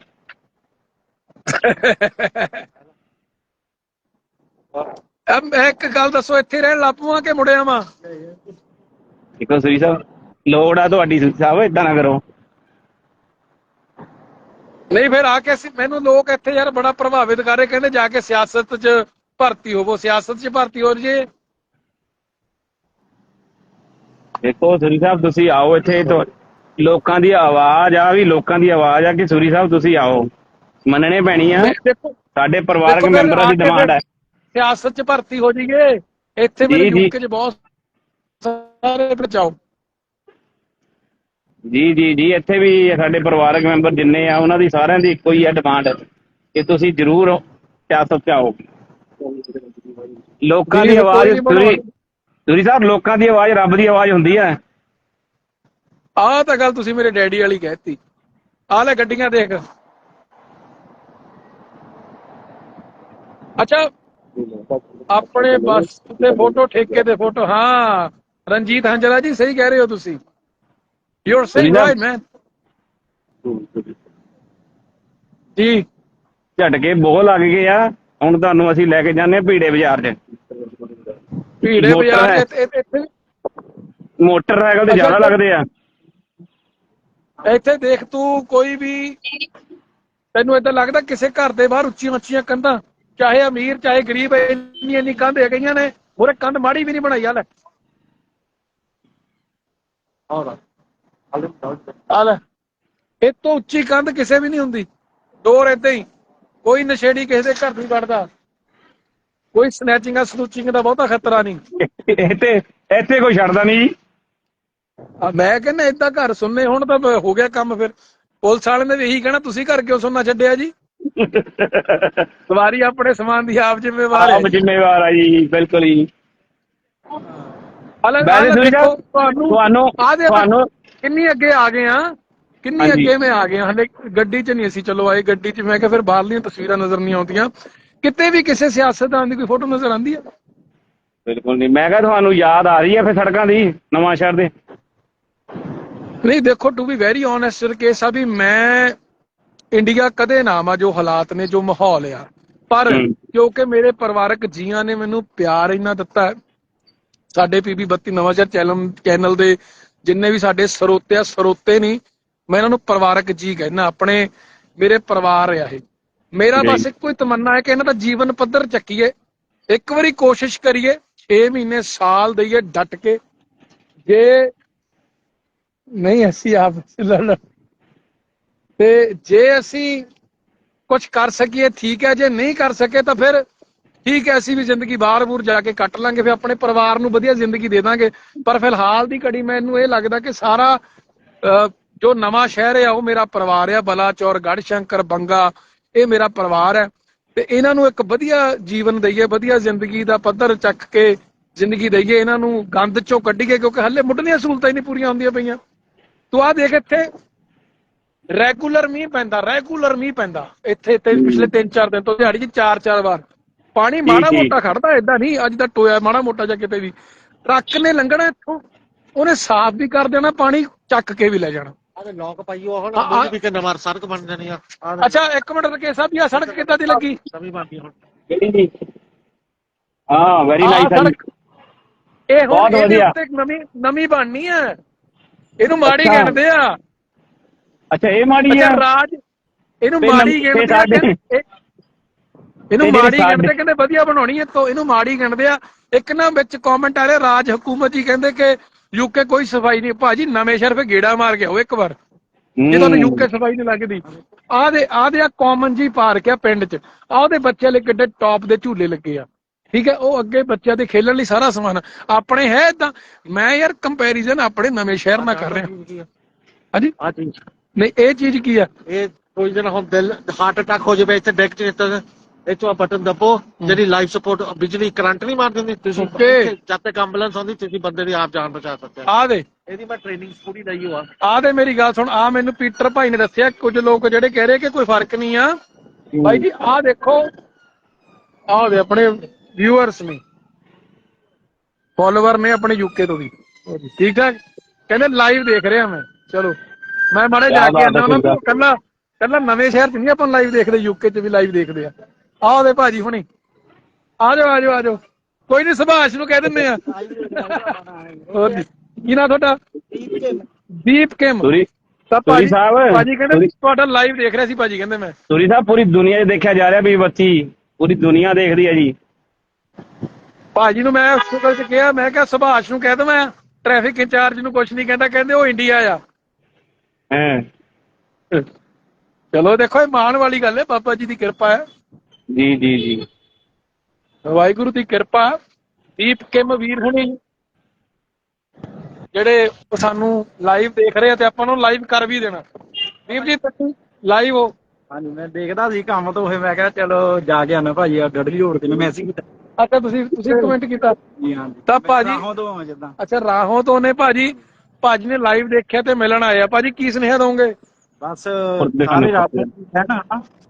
ਅਮ ਇੱਕ ਗੱਲ ਦੱਸੋ ਇੱਥੇ ਰਹਿਣ ਲੱਪੂਆਂ ਕਿ ਮੁੜਿਆ ਵਾਂ? ਦੇਖੋ ਸੁਰੀ ਸਾਹਿਬ ਲੋੜ ਆ ਤੁਹਾਡੀ ਸੁਰੀ ਸਾਹਿਬ ਇਦਾਂ ਨਾ ਕਰੋ। ਨਹੀਂ ਫਿਰ ਆ ਕੇ ਮੈਨੂੰ ਲੋਕ ਇੱਥੇ ਯਾਰ ਬੜਾ ਪ੍ਰਭਾਵਿਤ ਕਰ ਰਹੇ ਕਹਿੰਦੇ ਜਾ ਕੇ ਸਿਆਸਤ 'ਚ ਭਰਤੀ ਹੋਵੋ ਸਿਆਸਤ 'ਚ ਭਰਤੀ ਹੋ ਜੇ ਦੇਖੋ ਸੁਰੀ ਸਾਹਿਬ ਤੁਸੀਂ ਆਓ ਇੱਥੇ ਤੋਂ ਲੋਕਾਂ ਦੀ ਆਵਾਜ਼ ਆ ਵੀ ਲੋਕਾਂ ਦੀ ਆਵਾਜ਼ ਆ ਕਿ ਸੁਰੀ ਸਾਹਿਬ ਤੁਸੀਂ ਆਓ। ਮੰਨਣੇ ਪੈਣੀ ਆ। ਦੇਖੋ ਸਾਡੇ ਪਰਿਵਾਰਕ ਮੈਂਬਰਾਂ ਦੀ ਆ ਡਿਮਾਂਡ ਹੈ ਸਿਆਸਤ 'ਚ ਭਰਤੀ ਹੋ ਜਾਈਏ। ਇੱਥੇ ਮੇਰੇ। ਯੂਕੇ 'ਚ ਬਹੁਤ ਸਾਰੇ ਬਚਾਓ ਜੀ ਜੀ ਜੀ ਇੱਥੇ ਵੀ ਸਾਡੇ ਪਰਿਵਾਰਕ ਮੈਂਬਰ ਜਿੰਨੇ ਆ ਉਹਨਾਂ ਦੀ ਸਾਰਿਆਂ ਦੀ ਇੱਕੋ ਹੀ ਹੈ ਡਿਮਾਂਡ ਕਿ ਤੁਸੀਂ ਜ਼ਰੂਰ ਸਿਆਸਤ 'ਚ ਆਓ। ਲੋਕਾਂ ਦੀ ਆਵਾਜ਼ ਨਹੀਂ ਸੁਰੀ ਸਾਹਿਬ ਲੋਕਾਂ ਦੀ ਆਵਾਜ਼ ਰੱਬ ਦੀ ਆਵਾਜ਼ ਹੁੰਦੀ ਹੈ। ਆਹ ਤਾਂ ਗੱਲ ਤੁਸੀਂ ਮੇਰੇ ਡੈਡੀ ਵਾਲੀ ਕਹਿਤੀ। ਆਹ ਲੈ ਗੱਡੀਆਂ ਦੇਖ। ਅੱਛਾ ਆਪਣੇ ਬੱਸ ਤੇ ਫੋਟੋ ਠੇਕੇ ਤੇ ਫੋਟੋ। ਹਾਂ ਰਣਜੀਤ ਹੰਜਰਾ ਜੀ ਸਹੀ ਕਹਿ ਰਹੇ ਹੋ ਤੁਸੀਂ। You are saying right man ji. ਝਟਕੇ ਬਹੁਤ ਲੱਗ ਗਏ ਆ। ਹੁਣ ਤੁਹਾਨੂੰ ਅਸੀਂ ਲੈ ਕੇ ਜਾਂਦੇ ਭੀੜੇ ਬਾਜ਼ਾਰ 'ਚ। ਭੀੜੇ ਬਾਜ਼ਾਰ ਹੈ। ਇੱਥੇ- ਇੱਥੇ ਇੱਥੇ- ਮੋਟਰਸਾਈਕਲ ਤੇ ਜ਼ਿਆਦਾ ਅੱਛਾ। ਲੱਗਦੇ ਆ। ਇੱਥੇ ਦੇਖ ਤੂੰ ਕੋਈ ਵੀ ਤੈਨੂੰ ਏਦਾਂ ਲੱਗਦਾ ਕਿਸੇ ਘਰ ਦੇ ਬਾਹਰ ਉੱਚੀਆਂ ਉੱਚੀਆਂ ਕੰਧਾਂ ਚਾਹੇ ਅਮੀਰ ਚਾਹੇ ਗਰੀਬ ਇੰਨੀ ਇੰਨੀ ਕੰਧ ਹੈ ਗਈਆਂ ਨੇ ਮੂਹਰੇ ਕੰਧ ਮਾੜੀ ਵੀ ਨਹੀਂ ਬਣਾਈ ਹਾਲੇ ਆ ਲੈ। ਇਹ ਤੋਂ ਉੱਚੀ ਕੰਧ ਕਿਸੇ ਵੀ ਨਹੀਂ ਹੁੰਦੀ। ਡੋਰ ਏਦਾਂ ਹੀ। ਕੋਈ ਨਸ਼ੇੜੀ ਕਿਸੇ ਦੇ ਘਰ ਨਹੀਂ ਵੜਦਾ। ਕੋਈ ਸਨੈਚਿੰਗ ਆ ਸਨੂਚਿੰਗ ਦਾ ਬਹੁਤਾ ਖਤਰਾ ਨਹੀਂ। ਇੱਥੇ ਇੱਥੇ ਕੋਈ ਛੱਡਦਾ ਨਹੀਂ ਜੀ। ਮੈਂ ਕਹਿੰਦਾ ਏਦਾਂ ਘਰ ਸੁਣਨੇ ਹੁਣ ਤਾਂ ਹੋ ਗਿਆ ਕੰਮ ਫਿਰ। ਪੁਲਿਸ ਵਾਲਿਆਂ ਨੇ ਵੀ ਇਹੀ ਕਹਿਣਾ ਤੁਸੀਂ ਘਰ ਕਿਉਂ ਸੁਣਨਾ ਛੱਡਿਆ ਜੀ? ਸਵਾਰੀ ਆਪਣੇ ਸਮਾਨ ਦੀ ਆਪ ਜ਼ਿੰਮੇਵਾਰ ਹੈ। ਆਪ ਜ਼ਿੰਮੇਵਾਰ ਆ ਜੀ ਬਿਲਕੁਲ ਜੀ। ਹਾਲੇ ਵੈਸੇ ਸੁਣੀ ਦੇਖੋ ਸਾਹਿਬ, ਤੁਹਾਨੂੰ ਤੁਹਾਨੂੰ ਤੁਹਾਨੂੰ ਕਿੰਨੀ ਅੱਗੇ ਆ ਗਏ ਆ ਕਿੰਨੀ। ਅੱਗੇ ਮੈਂ ਆ ਗਏ ਹਾਂ ਹਲੇ ਗੱਡੀ 'ਚ ਨਹੀਂ ਅਸੀਂ ਚਲੋ ਆਏ। ਗੱਡੀ 'ਚ ਮੈਂ ਕਿਹਾ ਫਿਰ ਬਾਹਰਲੀਆਂ ਤਸਵੀਰਾਂ ਨਜ਼ਰ ਨਹੀਂ ਆਉਂਦੀਆਂ। ਕਿਤੇ ਵੀ ਕਿਸੇ ਸਿਆਸਤਦਾਨ ਦੀ ਕੋਈ ਫੋਟੋ ਨਜ਼ਰ ਆਉਂਦੀ ਆ ਬਿਲਕੁਲ ਨਹੀਂ। ਮੈਂ ਕਿਹਾ ਤੁਹਾਨੂੰ ਯਾਦ ਆ ਰਹੀ ਹੈ ਫਿਰ ਸੜਕਾਂ ਦੀ ਨਵਾਂ ਸ਼ਹਿਰ ਦੇ? ਨਹੀਂ ਦੇਖੋ to be very honest case ਆ ਵੀ ਮੈਂ ਇੰਡੀਆ ਕਦੇ ਨਾ ਮਾ ਜੋ ਹਾਲਾਤ ਨੇ ਜੋ ਮਾਹੌਲ ਆ। ਪਰ। ਕਿਉਂਕਿ ਮੇਰੇ ਪਰਿਵਾਰਕ ਜੀਆਂ ਨੇ ਮੈਨੂੰ ਪਿਆਰ ਇੰਨਾ ਦਿੱਤਾ ਹੈ, ਸਾਡੇ ਪੀਬੀ 32 ਨਵਾਂਸ਼ਹਿਰ ਚੈਨਲ ਚੈਨਲ ਦੇ ਜਿੰਨੇ ਵੀ ਸਾਡੇ ਸਰੋਤੇ ਆ ਸਰੋਤੇ ਨਹੀਂ ਮੈਂ ਇਹਨਾਂ ਨੂੰ ਪਰਿਵਾਰਕ ਜੀ ਕਹਿੰਦਾ ਆਪਣੇ ਮੇਰੇ ਪਰਿਵਾਰ ਆ ਇਹ। ਮੇਰਾ। ਬਸ ਇੱਕੋ ਹੀ ਤਮੰਨਾ ਹੈ ਕਿ ਇਹਨਾਂ ਦਾ ਜੀਵਨ ਪੱਧਰ ਚੱਕੀਏ। ਇੱਕ ਵਾਰੀ ਕੋਸ਼ਿਸ਼ ਕਰੀਏ 6 ਮਹੀਨੇ ਸਾਲ ਦਈਏ ਡਟ ਕੇ। ਜੇ ਨਹੀਂ ਅਸੀਂ ਆਪ ਲੜ ਤੇ ਜੇ ਅਸੀਂ ਕੁਝ ਕਰ ਸਕੀਏ ਠੀਕ ਹੈ। ਜੇ ਨਹੀਂ ਕਰ ਸਕੇ ਤਾਂ ਫਿਰ ਠੀਕ ਹੈ ਅਸੀਂ ਵੀ ਜ਼ਿੰਦਗੀ ਬਾਹਰ-ਬੂਰ ਜਾ ਕੇ ਕੱਟ ਲਾਂਗੇ ਫਿਰ ਆਪਣੇ ਪਰਿਵਾਰ ਨੂੰ ਵਧੀਆ ਜ਼ਿੰਦਗੀ ਦੇ ਦਾਂਗੇ। ਪਰ ਫਿਲਹਾਲ ਦੀ ਘੜੀ ਮੈਨੂੰ ਇਹ ਲੱਗਦਾ ਕਿ ਸਾਰਾ ਜੋ ਨਵਾਂ ਸ਼ਹਿਰ ਹੈ ਉਹ ਮੇਰਾ ਪਰਿਵਾਰ ਹੈ ਬਲਾਚੌਰ ਗੜਸ਼ੰਕਰ ਬੰਗਾ ਇਹ ਮੇਰਾ ਪਰਿਵਾਰ ਹੈ ਤੇ ਇਹਨਾਂ ਨੂੰ ਇੱਕ ਵਧੀਆ ਜੀਵਨ ਦਈਏ ਵਧੀਆ ਜ਼ਿੰਦਗੀ ਦਾ ਪੱਧਰ ਚੱਕ ਕੇ ਜ਼ਿੰਦਗੀ ਦਈਏ ਇਹਨਾਂ ਨੂੰ ਗੰਦ ਚੋਂ ਕੱਢੀਏ ਕਿਉਂਕਿ ਹੱਲੇ ਮੁੱਢਲੀਆਂ ਸਹੂਲਤਾਂ ਹੀ ਨਹੀਂ ਪੂਰੀਆਂ ਹੁੰਦੀਆਂ ਪਈਆਂ। ਤੂੰ ਆ ਦੇਖ ਇੱਥੇ ਰੈਗੂਲਰ ਮੀਂਹ ਪੈਂਦਾ ਰੈਗੂਲਰ ਮੀਂਹ ਪੈਂਦਾ। ਇੱਥੇ ਤੇ ਪਿਛਲੇ 3-4 ਦਿਨ ਤੋਂ ਦਿਹਾੜੀ 'ਚ 4-4 ਵਾਰ। ਪਾਣੀ ਮਾੜਾ। ਮੋਟਾ ਖੜਦਾ ਏਦਾਂ ਨਹੀਂ ਅੱਜ ਤਾਂ ਟੋਇਆ ਮਾੜਾ ਮੋਟਾ ਜਾਂ ਕਿਤੇ ਵੀ। ਟਰੱਕ ਨੇ ਲੰਘਣਾ ਇੱਥੋਂ ਉਹਨੇ ਸਾਫ਼ ਵੀ ਕਰ ਦੇਣਾ ਪਾਣੀ ਚੱਕ ਕੇ ਵੀ ਲੈ ਜਾਣਾ। ਆਹ ਲੋਕ ਪਾਈ ਉਹ ਹੁਣ ਆ- ਆ- ਵੀ ਕਿ ਨਵਾਂ ਸੜਕ ਬਣ ਜਾਣੀ ਆ। ਆਹ ਅੱਛਾ ਇੱਕ ਮਿੰਟ ਰਕੇ ਸਾਹਿਬ ਇਹ ਸੜਕ ਕਿੱਦਾਂ ਦੀ ਲੱਗੀ? ਨਵੀਂ ਬਣਦੀ ਹੁਣ। ਕਿਹੜੀ ਜੀ ਹਾਂ ਵੈਰੀ ਆਹ ਨਾਈਸ ਸੜਕ ਇਹ ਬਹੁਤ ਹੁਣ ਇਹਦੇ ਵਧੀਆ। ਉੱਤੇ ਇੱਕ ਨਵੀਂ ਨਵੀਂ ਬਣਨੀ ਆ। ਇਹਨੂੰ ਮਾੜੀ ਅੱਛਾ। ਗਿਣਦੇ ਆ। ਅੱਛਾ ਇਹ ਮਾੜੀ ਆ। ਅੱਛਾ ਰਾਜ ਇਹਨੂੰ ਤੇ ਮਾੜੀ ਨੰਬਰ ਗਿਣਦੇ ਆ ਸਾਡੇ- ਕਹਿੰਦੇ- ਇਹ- ਇਹਨੂੰ ਤੇ ਜਿਹੜੇ ਮਾੜੀ ਸਾਡੇ- ਗਿਣਦੇ ਕਹਿੰਦੇ ਵਧੀਆ ਬਣਾਉਣੀ ਹੈ ਤੋਂ ਇਹਨੂੰ ਮਾੜੀ ਗਿਣਦੇ ਆ। ਇੱਕ ਨਾ ਵਿੱਚ ਕਮੈਂਟ ਆ ਰਿਹਾ ਰਾਜ ਹਕੂਮਤ ਜੀ ਕਹਿੰਦੇ ਕਿ ਯੂਕੇ ਕੋਈ ਸਫ਼ਾਈ ਨਹੀਂ। ਭਾਜੀ ਨਵੇਂ ਸ਼ਹਿਰ ਫੇ ਗੇੜਾ ਮਾਰ ਕੇ ਆਓ ਇੱਕ ਵਾਰ। ਜੇ ਤੁਹਾਨੂੰ ਯੂਕੇ ਸਫ਼ਾਈ ਨਹੀਂ ਲੱਗਦੀ। ਆਹ ਦੇ ਆਹ ਦੇ ਆ ਕਾਮਨ ਜੀ ਪਾਰਕ ਆ ਪਿੰਡ 'ਚ। ਆਹ ਉਹਦੇ ਬੱਚਿਆਂ ਲਈ ਕਿੱਡੇ ਟੌਪ ਦੇ ਝੂਲੇ ਲੱਗੇ ਆ। ਠੀਕ ਹੈ ਉਹ ਅੱਗੇ ਬੱਚਿਆਂ ਦੇ ਖੇਲਣ ਲਈ ਸਾਰਾ ਸਮਾਨ। ਆਪਣੇ ਹੈ ਇਦਾਂ ਮੈਂ ਯਾਰ ਕੰਪੈਰੀਜ਼ਨ ਆਪਣੇ ਨਵੇਂ ਸ਼ਹਿਰ ਨਾਲ ਕਰ ਰਿਹਾ। ਹਾਂਜੀ? ਆ ਚੀਜ਼ ਨਹੀਂ ਇਹ ਚੀਜ਼ ਕੀ ਆ? ਇਹ ਕੋਈ ਦਿਨ ਹੁਣ ਦਿਲ ਹਾਰਟ ਅਟੈਕ ਹੋ ਜਾਵੇ ਇੱਥੇ ਡੈਕ ਚ ਇੱਥੇ ਚੋਂ ਬਟਨ ਦੱਬੋ ਜਿਹੜੀ ਲਾਈਫ ਸਪੋਰਟ ਬਿਜਲੀ ਕਰੰਟ ਨਹੀਂ ਮਾਰ ਦਿੰਦੀ ਤੁਸੀਂ Okay. ਜਦ ਤੱਕ ਐਂਬੂਲੈਂਸ ਆਉਂਦੀ ਤੁਸੀਂ ਬੰਦੇ ਦੀ ਆਪ ਜਾਨ ਬਚਾ ਸਕਦੇ ਆ ਆ ਦੇ। ਇਹਦੀ ਮੈਂ ਟ੍ਰੇਨਿੰਗ ਪੂਰੀ ਲਈ ਹੋਆ। ਆ ਦੇ ਮੇਰੀ ਗੱਲ ਸੁਣ ਆ ਮੈਨੂੰ ਪੀਟਰ ਭਾਈ ਨੇ ਦੱਸਿਆ ਕੁਝ ਲੋਕ ਜਿਹੜੇ ਕਹਿ ਰਹੇ ਕਿ ਕੋਈ ਫ਼ਰਕ ਨਹੀਂ ਆ। ਭਾਈ ਜੀ ਆ ਦੇਖੋ ਆਹ ਦੇ ਆਪਣੇ ਵਿਊਅਰਸ ਨੇ। ਫਾਲੋਅਰ ਨੇ ਆਪਣੇ ਯੂਕੇ ਤੋਂ ਵੀ। ਠੀਕ ਠਾਕ? ਕਹਿੰਦੇ ਲਾਈਵ ਦੇਖ ਰਿਹਾ ਮੈਂ। ਚਲੋ ਮੈਂ ਮਾੜੇ ਜਾ ਕਿਆ ਕੇ ਹੈ, ਨੂੰ ਕੱਲਾ ਕੱਲਾ ਨਵੇਂ ਸ਼ਹਿਰ ਚ ਨਹੀਂ ਆਪਾਂ ਲਾਈਵ ਦੇਖਦੇ ਯੂਕੇ ਚ ਵੀ ਲਾਈਵ ਦੇਖਦੇ ਆ। ਆਹ ਦੇ ਭਾਜੀ ਹੁਣੀ। ਆ ਜਾਓ ਆ ਜਾਓ ਆ ਜਾਓ। ਕੋਈ ਨਹੀਂ ਸੁਭਾਸ਼ ਨੂੰ ਕਹਿ ਦਿੰਦੇ ਆ। ਹੋਰ ਜੀ ਕੀ ਨਾਂ ਤੁਹਾਡਾ? ਦੀਪ ਕਿਮ। ਸੂਰੀ ਤਾਂ ਸੂਰੀ ਸਾਹਿਬ ਭਾਜੀ ਕਹਿੰਦੇ ਸੂਰੀ- ਤੁਹਾਡਾ ਲਾਈਵ ਦੇਖ ਰਿਹਾ ਸੀ ਭਾਜੀ ਕਹਿੰਦੇ ਮੈਂ। ਸੂਰੀ ਸਾਹਿਬ ਪੂਰੀ ਦੁਨੀਆ 'ਚ ਦੇਖਿਆ ਜਾ ਰਿਹਾ ਵੀ ਬੱਚੀ ਪੂਰੀ ਦੁਨੀਆ ਦੇਖਦੀ ਹੈ ਜੀ। ਭਾਜੀ ਨੂੰ ਮੈਂ ਉਸ ਚ ਕਿਹਾ ਮੈਂ ਕਿਹਾ ਸੁਭਾਸ਼ ਨੂੰ ਕਹਿ ਦਵਾਂ ਟ੍ਰੈਫਿਕ ਇੰਚਾਰਜ ਨੂੰ ਕੁਝ ਨਹੀਂ ਕਹਿੰਦਾ ਕਹਿੰਦੇ ਉਹ ਇੰਡੀਆ ਆ। ਹਾਂ। ਚਲੋ ਦੇਖੋ ਇਹ ਮਾਣ ਵਾਲੀ ਗੱਲ ਹੈ ਬਾਬਾ ਜੀ ਦੀ ਕਿਰਪਾ ਹੈ। ਜੀ ਜੀ ਜੀ। ਵਾਹਿਗੁਰੂ ਦੀ ਕਿਰਪਾ ਦੀਪ ਕਿਮ ਵੀਰ ਹੁਣੀ। ਜਿਹੜੇ ਸਾਨੂੰ ਲਾਈਵ ਦੇਖ ਰਹੇ ਆ ਤੇ ਆਪਾਂ ਨੂੰ ਲਾਈਵ ਕਰ ਵੀ ਦੇਣਾ। ਦੀਪ ਜੀ ਤੁਸੀਂ ਲਾਈਵ ਹੋ। ਹਾਂਜੀ ਮੈਂ ਦੇਖਦਾ ਸੀ ਕੰਮ ਤੋਂ ਹੋਏ ਮੈਂ ਕਿਹਾ ਚਲੋ ਜਾ ਕੇ ਆਣਾ ਭਾਜੀ ਆ ਡੜਲੀ ਰੋਡ ਤੇ ਮੈਸੇਜ ਕੀਤਾ। ਅੱਛਾ ਤੁਸੀਂ ਤੁਸੀਂ ਕਮੈਂਟ ਕੀਤਾ। ਜੀ ਹਾਂਜੀ। ਤਾਂ ਭਾਜੀ ਰਾਹੋਂ ਤੋਂ ਆ ਜਿੱਦਾਂ। ਅੱਛਾ ਰਾਹੋਂ ਤੋਂ ਨੇ ਭਾਜੀ। ਭਾਜੀ ਨੇ ਲਾਈਵ ਦੇਖਿਆ ਤੇ ਮਿਲਣ ਆਇਆ ਭਾਜੀ ਕੀ ਸੁਨੇਹਾ ਦੋਗੇ? ਬਸ ਸਾਰੇ ਰਾਤ ਹੈ ਨਾ?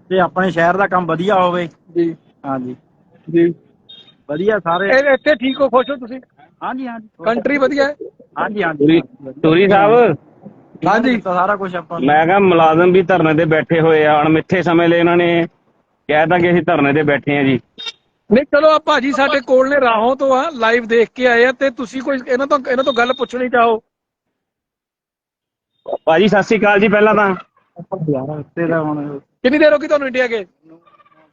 ਤੇ ਆਪਣੇ ਸ਼ਹਿਰ ਦਾ ਕੰਮ ਵਧੀਆ ਹੋਵੇ। ਜੀ। ਹਾਂਜੀ। ਜੀ। ਵਧੀਆ ਸਾਰੇ। ਇਹ ਇੱਥੇ ਠੀਕ ਹੋ ਖੁਸ਼ ਹੋ ਤੁਸੀਂ? ਹਾਂਜੀ ਹਾਂਜੀ। ਕੰਟਰੀ ਵਧੀਆ ਹੈ? ਹਾਂਜੀ ਹਾਂਜੀ। ਸੂਰੀ ਸਾਹਿਬ। ਹਾਂਜੀ। ਤਾਂ ਸਾਰਾ ਕੁਝ ਆਪਾਂ ਨੂੰ- ਮੈਂ ਕਿਹਾ ਮੁਲਾਜ਼ਮ ਵੀ ਧਰਨੇ ਤੇ ਬੈਠੇ ਹੋਏ ਆ। ਅਣਮਿੱਥੇ ਸਮੇਂ ਲਈ ਇਹਨਾਂ ਨੇ ਕਹਿਤਾ ਕਿ ਅਸੀਂ ਧਰਨੇ ਤੇ ਬੈਠੇ ਆ ਜੀ। ਨਹੀਂ ਚਲੋ ਆ ਭਾਜੀ ਸਾਡੇ ਕੋਲ ਨੇ ਰਾਹੋਂ ਤੋਂ ਆ ਲਾਈਵ ਦੇਖ ਕੇ ਆਏ ਆ ਤੇ ਤੁਸੀਂ ਕੋਈ ਇਹਨਾਂ ਤੋਂ ਇਹਨਾਂ ਤੋਂ ਗੱਲ ਪੁੱਛਣੀ ਚਾਹੋ। ਭਾਜੀ ਸਤਿ ਸ਼੍ਰੀ ਅਕਾਲ ਜੀ ਪਹਿਲਾਂ ਤਾਂ। ਯਾਰ ਤੇ ਦਾ ਹੁਣ ਕਿੰਨੀ ਦੇਰ ਹੋ ਗਈ ਤੁਹਾਨੂੰ ਇੰਡੀਆ ਗਏ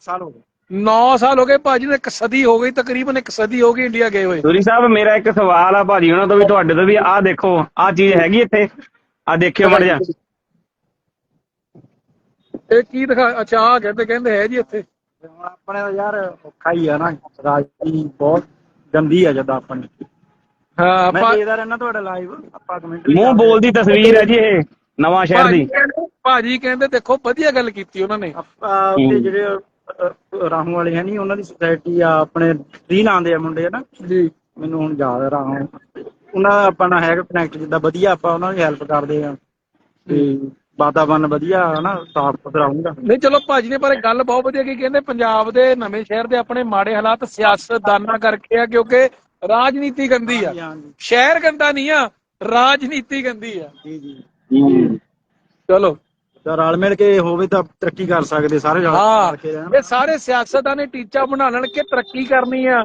ਸਾਲ ਹੋ ਗਏ। 9 ਸਾਲ ਹੋ ਗਏ ਭਾਜੀ ਨੂੰ ਇੱਕ ਸਦੀ ਹੋ ਗਈ ਤਕਰੀਬਨ ਇੱਕ ਸਦੀ ਹੋ ਗਈ ਇੰਡੀਆ ਗਏ ਹੋਏ। ਸੂਰੀ ਸਾਹਿਬ ਮੇਰਾ ਇੱਕ ਸਵਾਲ ਆ ਭਾਜੀ ਉਹਨਾਂ ਤੋਂ ਵੀ ਤੁਹਾਡੇ ਤੋਂ ਵੀ ਆਹ ਦੇਖੋ ਆਹ ਚੀਜ਼ ਹੈਗੀ ਇੱਥੇ? ਆਹ ਦੇਖਿਓ ਮੜ ਜਾ ਇਹ ਕੀ ਦਿਖਾ ਅੱਛਾ ਆ ਕਹਿੰਦੇ ਕਹਿੰਦੇ ਹੈ ਜੀ ਇੱਥੇ। ਹੁਣ ਆਪਣੇ ਦਾ ਯਾਰ ਔਖਾ ਹੀ ਆ ਨਾ ਰਾਜੀ ਬਹੁਤ ਗੰਦੀ ਆ ਜਦਾਂ ਆਪਣੀ ਹਾਂ ਮੈਂ ਭਾ- ਦੇਖਦਾ ਰਹਿਣਾ ਤੁਹਾਡਾ ਲਾਈਵ ਆਪਾਂ ਕਮੈਂਟ ਮੂੰਹ ਬੋਲਦੀ ਤਸਵੀਰ ਹੈ ਜੀ ਇਹ ਨਵਾਂ ਸ਼ਹਿਰ ਭਾਜੀ ਦੀ। ਕਹਿੰਦੇ- ਭਾਜੀ ਕਹਿੰਦੇ ਦੇਖੋ ਵਧੀਆ ਗੱਲ ਕੀਤੀ ਉਹਨਾਂ ਨੇ। ਉੱਤੇ ਜਿਹੜੇ ਰਾਹੋਂ ਵਾਲੇ ਹੈ ਨਹੀਂ ਉਹਨਾਂ ਦੀ ਸੁਸਾਇਟੀ ਆ ਆਪਣੇ ਰੀ ਲਾਉਂਦੇ ਆ ਮੁੰਡੇ ਨਾ? ਜੀ। ਮੈਨੂੰ ਹੁਣ ਯਾਦ ਆ ਰਾਹੋਂ। ਉਹਨਾਂ ਦਾ ਆਪਾਂ ਨਾਲ ਹੈਗਾ ਕਨੈਕਟ ਜਿੱਦਾਂ ਵਧੀਆ ਆਪਾਂ ਉਹਨਾਂ ਦੀ ਹੈਲਪ ਕਰਦੇ ਆ। ਤੇ ਵਾਤਾਵਰਨ ਵਧੀਆ ਹਨਾ? ਸਾਫ਼ ਸੁਥਰਾ ਹੁੰਦਾ। ਨਹੀਂ ਚਲੋ ਭਾਜੀ ਨੇ ਪਰ ਗੱਲ ਬਹੁਤ ਵਧੀਆ ਕੀ ਕਹਿੰਦੇ ਪੰਜਾਬ ਦੇ ਨਵੇਂ ਸ਼ਹਿਰ ਦੇ ਆਪਣੇ ਮਾੜੇ ਹਾਲਾਤ ਸਿਆਸਤਦਾਨਾਂ ਕਰਕੇ ਆ ਕਿਉਂਕਿ ਰਾਜਨੀਤੀ ਗੰਦੀ ਆ। ਸ਼ਹਿਰ ਗੰਦਾ ਨਹੀਂ ਆ ਰਾਜਨੀਤੀ ਗੰਦੀ ਆ। ਜੀ ਜੀ। ਚਲੋ। ਤਾਂ ਰਲ ਮਿਲ ਕੇ ਹੋਵੇ ਤਾਂ ਤਰੱਕੀ ਕਰ ਸਕਦੇ ਸਾਰੇ ਰਲ ਹਾਂ। ਇਹ ਸਾਰੇ ਸਿਆਸਤਦਾਨ ਨੇ ਟੀਚਾ ਬਣਾ ਲੈਣ ਕਿ ਤਰੱਕੀ ਕਰਨੀ ਆ।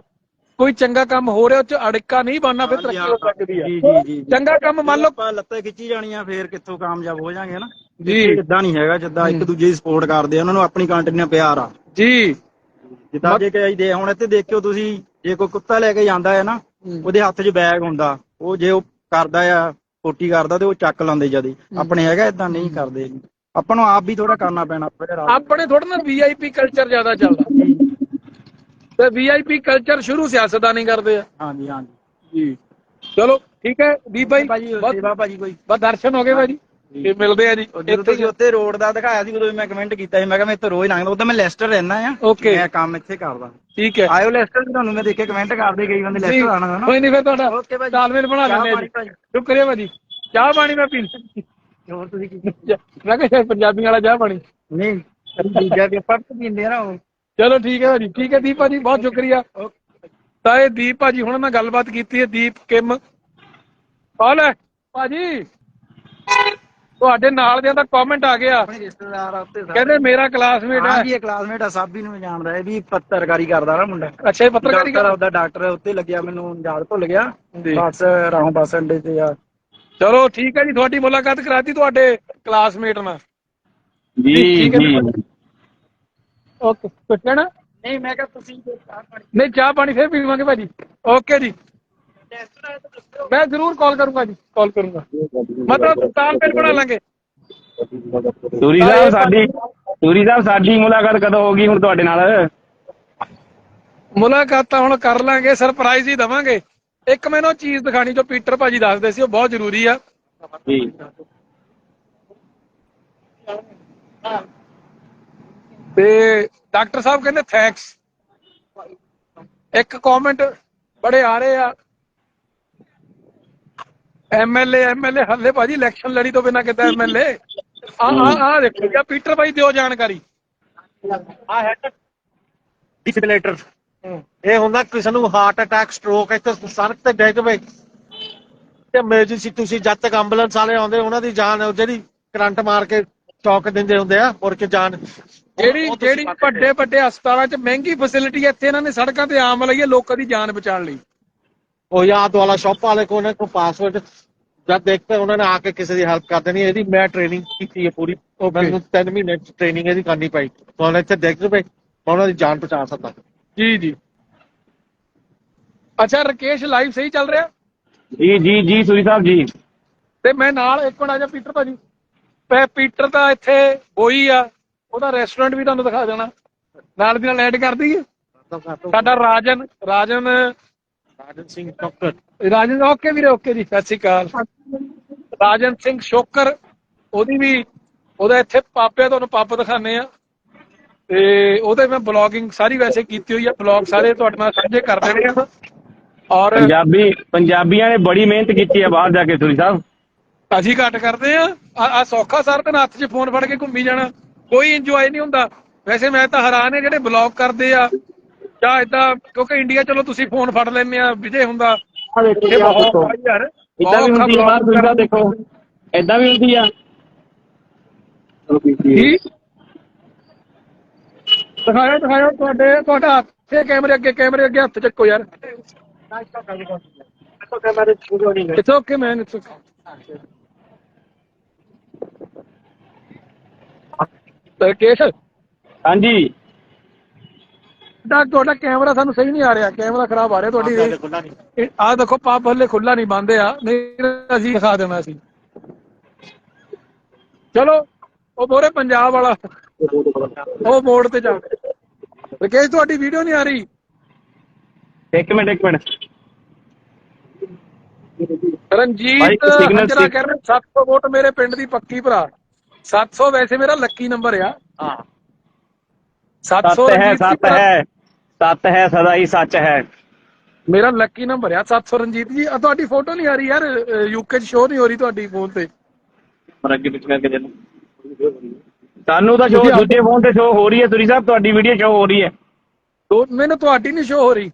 ਕੋਈ ਚੰਗਾ ਕੰਮ ਹੋ ਰਿਹਾ ਉਹ ਚ ਅੜਿੱਕਾ ਨਹੀਂ ਬਣਨਾ ਫਿਰ ਤਰੱਕੀ ਹੋ ਸਕਦੀ ਆ। ਜੀ ਜੀ ਜੀ ਚੰਗਾ ਕੰਮ ਮੰਨ ਲਓ। ਆਪਾਂ ਲੱਤਾਂ ਖਿੱਚੀ ਜਾਣੀਆਂ ਫੇਰ ਕਿੱਥੋਂ ਕਾਮਯਾਬ ਹੋ ਜਾਾਂਗੇ ਨਾ ਜੀ। ਇਦਾਂ ਨਹੀਂ ਹੈਗਾ ਜਿੱਦਾਂ ਇੱਕ ਦੂਜੇ ਦੀ ਸਪੋਰਟ ਕਰਦੇ ਆ ਉਹਨਾਂ ਨੂੰ ਆਪਣੀ ਕੰਟਰੀ ਨਾਲ ਪਿਆਰ ਆ। ਜੀ। ਜਿੱਦਾਂ ਜੇ ਕਿ ਦੇ ਹੁਣ ਇੱਥੇ ਦੇਖਿਓ ਤੁਸੀਂ ਜੇ ਕੋਈ ਕੁੱਤਾ ਲੈ ਕੇ ਜਾਂਦਾ ਹੈ ਨਾ ਉਹਦੇ ਹੱਥ 'ਚ ਬੈਗ ਹੁੰਦਾ ਉਹ ਜੇ ਉਹ ਕਰਦਾ ਆ ਪੋਟੀ ਕਰਦਾ ਤੇ ਉਹ ਚੱਕ ਲਾਉਂਦੇ ਜਦੀ। ਆਪਣੇ ਹੈਗਾ ਇਦਾਂ ਨਹੀਂ ਕਰਦੇ। ਆਪਾਂ ਨੂੰ ਆਪ ਵੀ ਥੋੜਾ ਕਰਨਾ ਪੈਣਾ। ਆਪਣੇ ਥੋੜਾ ਨਾ ਵੀਆਈਪੀ ਕਲਚਰ ਜ਼ਿਆਦਾ ਚੱਲਦਾ। ਤੇ ਵੀਆਈਪੀ ਕਲਚਰ ਸ਼ੁਰੂ ਸਿਆਸਤਦਾਨੀ ਕਰਦੇ ਆ। ਹਾਂਜੀ ਹਾਂਜੀ। ਜੀ। ਚਲੋ ਠੀਕ ਹੈ ਦੀਪ ਭਾਈ ਸੇਵਾ ਭਾਜੀ ਕੋਈ? ਬਸ ਦਰਸ਼ਨ ਹੋ ਗਏ ਭਾਜੀ। ਤੇ ਮਿਲਦੇ ਆ ਜੀ। ਇੱਥੇ ਤੁਸੀਂ ਉੱਤੇ ਰੋਡ ਦਾ ਦਿਖਾਇਆ ਸੀ ਉਦੋਂ ਮੈਂ ਕਮੈਂਟ ਕੀਤਾ ਸੀ। ਮੈਂ ਕਿਹਾ ਮੈਂ ਇੱਥੇ ਰੋਜ਼ ਲੰਘਦਾ ਉਦੋਂ ਮੈਂ ਲੈਸਟਰ ਰਹਿਣਾ ਆ. ਮੈਂ ਕੰਮ ਇੱਥੇ ਕਰਦਾ। ਠੀਕ ਹੈ। ਆਇਓ ਲੈਸਟਰ ਤੁਹਾਨੂੰ ਮੈਂ ਦੇਖੇ ਕਮੈਂਟ ਕਰਦੇ ਕਈ ਬੰਦੇ ਲੈਸਟਰ ਆਣਾ ਨਾ। ਕੋਈ ਨਹੀਂ ਫਿਰ ਤੁਹਾਡਾ ਭਾਜੀ। ਤਾਲਮੇਲ ਬਣਾ ਲੈਂਦੇ ਆ ਪਾਣੀ। ਸ਼ੁਕਰੀਆ ਭਾਜੀ। ਚਾਹ ਪਾਣੀ ਮੈਂ ਪੀ ਹੋਰ ਤੁਸੀਂ ਕੀ ਮੈਂ ਕਿਹਾ ਪੰਜਾਬੀਆਂ ਵਾਲਾ ਚਾਹ ਪਾਣੀ ਨਹੀਂ ਦੂਜਾ ਦੇ ਫ਼ਰਕ ਪੀਂਦੇ ਆ ਨਾ ਉਹ ਚਲੋ ਠੀਕ ਹੈ ਭਾਜੀ ਠੀਕ ਹੈ ਦੀਪ ਭਾਜੀ ਬਹੁਤ ਸ਼ੁਕਰੀਆ। ਤਾਂ ਇਹ ਦੀਪ ਭਾਜੀ ਹੁਣ ਨਾਲ ਗੱਲਬਾਤ ਕੀਤੀ ਹੈ ਦੀਪ ਕਿਮ। ਆ ਲੈ ਭਾਜੀ। ਤੁਹਾਡੇ ਨਾਲ ਦਿਆਂ ਦਾ ਕਮੈਂਟ ਆ ਗਿਆ। ਆਪਣੇ ਰਿਸ਼ਤੇਦਾਰ ਆ ਉੱਤੇ ਕਹਿੰਦੇ ਮੇਰਾ ਕਲਾਸਮੇਟ ਹਾਂ। ਹੈ ਜੀ ਇਹ ਕਲਾਸਮੇਟ ਆ ਸਾਬੀ ਨੂੰ ਮੈਂ ਜਾਣਦਾ ਇਹ ਵੀ ਪੱਤਰਕਾਰੀ ਕਰਦਾ ਨਾ ਮੁੰਡਾ। ਅੱਛਾ ਇਹ ਪੱਤਰਕਾਰੀ ਡਾਕਟਰ ਕਰ ਉਹਦਾ ਡਾਕਟਰ ਉੱਤੇ ਲੱਗਿਆ ਮੈਨੂੰ ਯਾਦ ਭੁੱਲ ਗਿਆ। ਬਸ ਰਾਹੋਂ ਬੱਸ ਅੱਡੇ ਤੇ ਆ। ਚਲੋ ਠੀਕ ਹੈ ਜੀ ਤੁਹਾਡੀ ਮੁਲਾਕਾਤ ਕਰਾਤੀ ਤੁਹਾਡੇ ਕਲਾਸਮੇਟ ਨਾਲ। ਜੀ ਠੀਕ ਹੈ ਜੀ। ਓਕੇ ਕੁਝ ਕਹਿਣਾ? ਨਹੀਂ ਮੈਂ ਕਿਹਾ ਤੁਸੀਂ ਨਹੀਂ ਚਾਹ ਪਾਣੀ ਫਿਰ ਪੀਵਾਂਗੇ ਭਾਜੀ। ਓਕੇ ਜੀ। ਮੈਂ ਜ਼ਰੂਰ ਕਾਲ ਕਰੂੰਗਾ ਜੀ ਕਾਲ ਕਰੂੰਗਾ। ਮਤਲਬ ਤਾਲਮੇਲ ਬਣਾ ਲਾਂਗੇ। ਸੂਰੀ ਸਾਹਿਬ ਸਾਡੀ ਸੂਰੀ ਸਾਹਿਬ ਸਾਡੀ ਮੁਲਾਕਾਤ ਕਦੋਂ ਹੋਗੀ ਹੁਣ ਤੁਹਾਡੇ ਨਾਲ? ਮੁਲਾਕਾਤਾਂ ਹੁਣ ਕਰ ਲਾਂਗੇ ਸਰਪ੍ਰਾਈਜ਼ ਹੀ ਦਵਾਂਗੇ। ਇੱਕ ਮੈਨੂੰ ਚੀਜ਼ ਦਿਖਾਣੀ ਜੋ ਪੀਟਰ ਭਾਜੀ ਦੱਸਦੇ ਸੀ ਉਹ ਬਹੁਤ ਜ਼ਰੂਰੀ ਆ। ਜੀ। ਤੇ ਡਾਕਟਰ ਸਾਹਿਬ ਕਹਿੰਦੇ ਥੈਂਕਸ ਇੱਕ ਕਮੈਂਟ ਬੜੇ ਆ ਰਹੇ ਆ। ਐਮਐਲਏ ਐਮਐਲਏ ਹੱਲੇ ਭਾਜੀ ਇਲੈਕਸ਼ਨ ਲੜੀ ਤੋਂ ਬਿਨਾ ਕਿੱਦਾਂ ਐਮਐਲਏ ਆ ਆ ਆ ਦੇਖੋ ਜੀ ਪੀਟਰ ਭਾਈ ਦਿਓ ਜਾਣਕਾਰੀ। ਆ ਹੈ ਡਿਫਿਬਰਿਲੇਟਰ ਇਹ ਹੁੰਦਾ ਕਿਸੇ ਨੂੰ ਹਾਰਟ ਅਟੈਕ ਸਟ੍ਰੋਕ ਇੱਥੇ ਸੜਕ ਤੇ ਡਿੱਗ ਪਏ। ਤੇ ਐਮਰਜੈਂਸੀ ਤੁਸੀਂ ਜਦ ਤੱਕ ਐਂਬੂਲੈਂਸ ਵਾਲੇ ਆਉਂਦੇ ਉਹਨਾਂ ਦੀ ਜਾਨ ਜਿਹੜੀ ਕਰੰਟ ਮਾਰ ਕੇ ਚੌਕ ਦਿੰਦੇ ਹੁੰਦੇ ਆ ਮੁੜ ਕੇ ਜਾਨ। ਜਿਹੜੀ ਜਿਹੜੀ ਵੱਡੇ ਵੱਡੇ ਹਸਪਤਾਲਾਂ 'ਚ ਮਹਿੰਗੀ ਫੈਸਿਲਿਟੀ ਇੱਥੇ ਇਹਨਾਂ ਨੇ ਸੜਕਾਂ ਤੇ ਆਮ ਲਈ ਹੈ ਲੋਕਾਂ ਦੀ ਜਾਨ ਬਚਾਉਣ ਲਈ। ਉਹ ਯਾਦ ਵਾਲਾ ਸ਼ਾਪ ਵਾਲੇ ਕੋਲ ਉਹਨਾਂ ਕੋਲ ਪਾਸਵਰਡ ਜਦ ਦੇਖਤੇ ਉਹਨਾਂ ਨੇ ਆ ਕੇ ਕਿਸੇ ਦੀ ਹੈਲਪ ਕਰ ਦੇਣੀ ਇਹਦੀ ਮੈਂ ਟ੍ਰੇਨਿੰਗ ਕੀਤੀ ਹੈ ਪੂਰੀ। ਉਹ ਮੈਨੂੰ 3 ਮਹੀਨੇ ਟ੍ਰੇਨਿੰਗ ਇਹਦੀ ਕਰਨੀ ਪਈ। ਹੁਣ ਇੱਥੇ ਦੇਖ ਪਏ ਮੈਂ ਉਹਨਾਂ ਦੀ ਜਾਨ ਬਚਾ ਸਕਦਾ। ਜੀ ਜੀ। ਅੱਛਾ ਰਕੇਸ਼ ਲਾਈਵ ਸਹੀ ਚੱਲ ਰਿਹਾ? ਜੀ ਜੀ ਜੀ ਸੂਰੀ ਸਾਹਿਬ ਜੀ। ਤੇ ਮੈਂ ਨਾਲ ਇੱਕ ਮਿੰਟ ਆ ਜਾ ਪੀਟਰ ਭਾਜੀ। ਪੈ ਪੀਟਰ ਤਾਂ ਇੱਥੇ ਹੋਈ ਆ। ਉਹਦਾ ਰੈਸਟੋਰੈਂਟ ਵੀ ਤੁਹਾਨੂੰ ਦਿਖਾ ਦੇਣਾ। ਨਾਲ ਦੀ ਨਾਲ ਐਡ ਕਰ ਦਈਏ। ਸਾਡਾ ਰਾਜਨ ਰਾਜਨ ਰਾਜਨ ਸਿੰਘ ਡਾਕਟਰ ਰਾਜਨ ਓਕੇ ਵੀਰੇ ਓਕੇ ਜੀ ਸਤਿ ਸ਼੍ਰੀ ਅਕਾਲ। ਰਾਜਨ ਸਿੰਘ ਸ਼ੋਕਰ ਉਹਦੀ ਵੀ ਉਹਦਾ ਇੱਥੇ ਪਾਪਿਆ ਤੁਹਾਨੂੰ ਪੱਪ ਦਿਖਾਣੇ ਆ। ਤੇ ਉਹਦੇ ਮੈਂ ਬਲੌਗਿੰਗ ਸਾਰੀ ਵੈਸੇ ਕੀਤੀ ਹੋਈ ਆ ਬਲੌਗ ਸਾਰੇ ਤੁਹਾਡੇ ਨਾਲ ਸਾਂਝੇ ਕਰ ਦੇਣੇ ਆ ਔਰ ਪੰਜਾਬੀ ਪੰਜਾਬੀਆਂ ਨੇ ਬੜੀ ਮਿਹਨਤ ਕੀਤੀ ਹੈ ਬਾਹਰ ਜਾ ਕੇ ਸੂਰੀ ਸਾਹਿਬ। ਅਸੀਂ ਘੱਟ ਕਰਦੇ ਆ। ਆ ਸੌਖਾ ਸਾਰ ਦਿਨ ਹੱਥ 'ਚ ਫੋਨ ਫੜ ਕੇ ਘੁੰਮੀ ਜਾਣਾ। ਕੋਈ ਇੰਜੋਏ ਨਹੀਂ ਹੁੰਦਾ। ਵੈਸੇ ਮੈਂ ਤਾਂ ਹੈਰਾਨ ਆ ਜਿਹੜੇ ਬਲੌਗ ਕਰਦੇ ਆ। ਜਾਂ ਇਦਾਂ ਕਿਉਂਕਿ ਇੰਡੀਆ ਚਲੋ ਤੁਸੀਂ ਫੋਨ ਫੜ ਲੈਂਦੇ ਆ ਵਿਜੇ ਹੁੰਦਾ। ਆ ਦੇਖੋ ਇਹ ਬਹੁਤ ਔਖਾ ਯਾਰ ਇਦਾਂ ਵੀ ਹੁੰਦੀ ਬਾਹਰ ਸਾਹਿਬ ਦੇਖੋ। ਇਦਾਂ ਵੀ ਹੁੰਦੀ ਆ। ਕੀ? ਦਿਖਾਓ ਦਿਖਾਓ ਤੁਹਾਡੇ ਤੁਹਾਡਾ ਹੱਥ। ਤੇ ਕੈਮਰੇ ਅੱਗੇ ਕੈਮਰੇ ਅੱਗੇ ਹੱਥ ਚੱਕੋ ਯਾਰ। It's okay man it's okay ਕੇਸ਼? ਹਾਂਜੀ। ਦਾ ਤੁਹਾਡਾ ਕੈਮਰਾ ਸਾਨੂੰ ਸਹੀ ਨਹੀਂ ਆ ਰਿਹਾ। ਕੈਮਰਾ ਖਰਾਬ ਆ ਰਿਹਾ ਤੁਹਾਡੀ। ਆ ਦੇਖੋ ਪਾਪ ਹੱਲੇ ਖੁੱਲਾ ਨਹੀਂ ਬੰਦੇ ਆ। ਨਹੀਂ ਅਸੀਂ ਦਿਖਾ ਦੇਣਾ ਸੀ। ਚਲੋ ਉਹ ਮੋਰੇ ਪੰਜਾਬ ਵਾਲਾ। ਉਹ ਮੋੜ ਤੇ ਜਾ। ਰਕੇਸ਼ ਤੁਹਾਡੀ ਵੀਡੀਓ ਨਹੀਂ ਆ ਰਹੀ। ਇੱਕ ਮਿੰਟ ਇੱਕ ਮਿੰਟ। ਰਣਜੀਤ ਸੀ। ਕਹਿ ਰਿਹਾ 700 ਵੋਟ ਮੇਰੇ ਪਿੰਡ ਦੀ ਪੱਕੀ ਭਰਾ। 700 ਵੈਸੇ ਮੇਰਾ ਲੱਕੀ ਨੰਬਰ ਆ। ਹਾਂ। 700 ਸੱਤ ਹੈ ਰਣਜੀਤ ਸੱਤ ਜੀ ਭਰਾ। ਹੈ। ਸੱਤ ਹੈ ਸਦਾ ਹੀ ਸੱਚ ਹੈ। ਮੇਰਾ ਲੱਕੀ ਨੰਬਰ ਆ। 700 ਰਣਜੀਤ ਜੀ ਆ ਤੁਹਾਡੀ ਫੋਟੋ ਨਹੀਂ ਆ ਰਹੀ ਯਾਰ। ਯੂਕੇ 'ਚ ਸ਼ੋ ਨਹੀਂ ਹੋ ਰਹੀ ਤੁਹਾਡੀ ਫੋਨ ਤੇ। ਪਰ ਅੱਗੇ ਪਿੱਛੇ ਕਰਕੇ ਦੇ ਸਾਨੂੰ ਤਾਂ ਸ਼ੋ ਤੁਸੀਂ ਆਪ- ਦੂਜੇ ਫੋਨ ਤੇ ਸ਼ੋ ਹੋ ਰਹੀ ਹੈ ਸੂਰੀ ਸਾਹਿਬ ਤੁਹਾਡੀ ਵੀਡੀਓ ਸ਼ੋ ਹੋ ਰਹੀ ਹੈ। ਦੋ ਮੈਨੂੰ ਤੁਹਾਡੀ ਨਹੀਂ ਸ਼ੋ ਹੋ ਰਹੀ।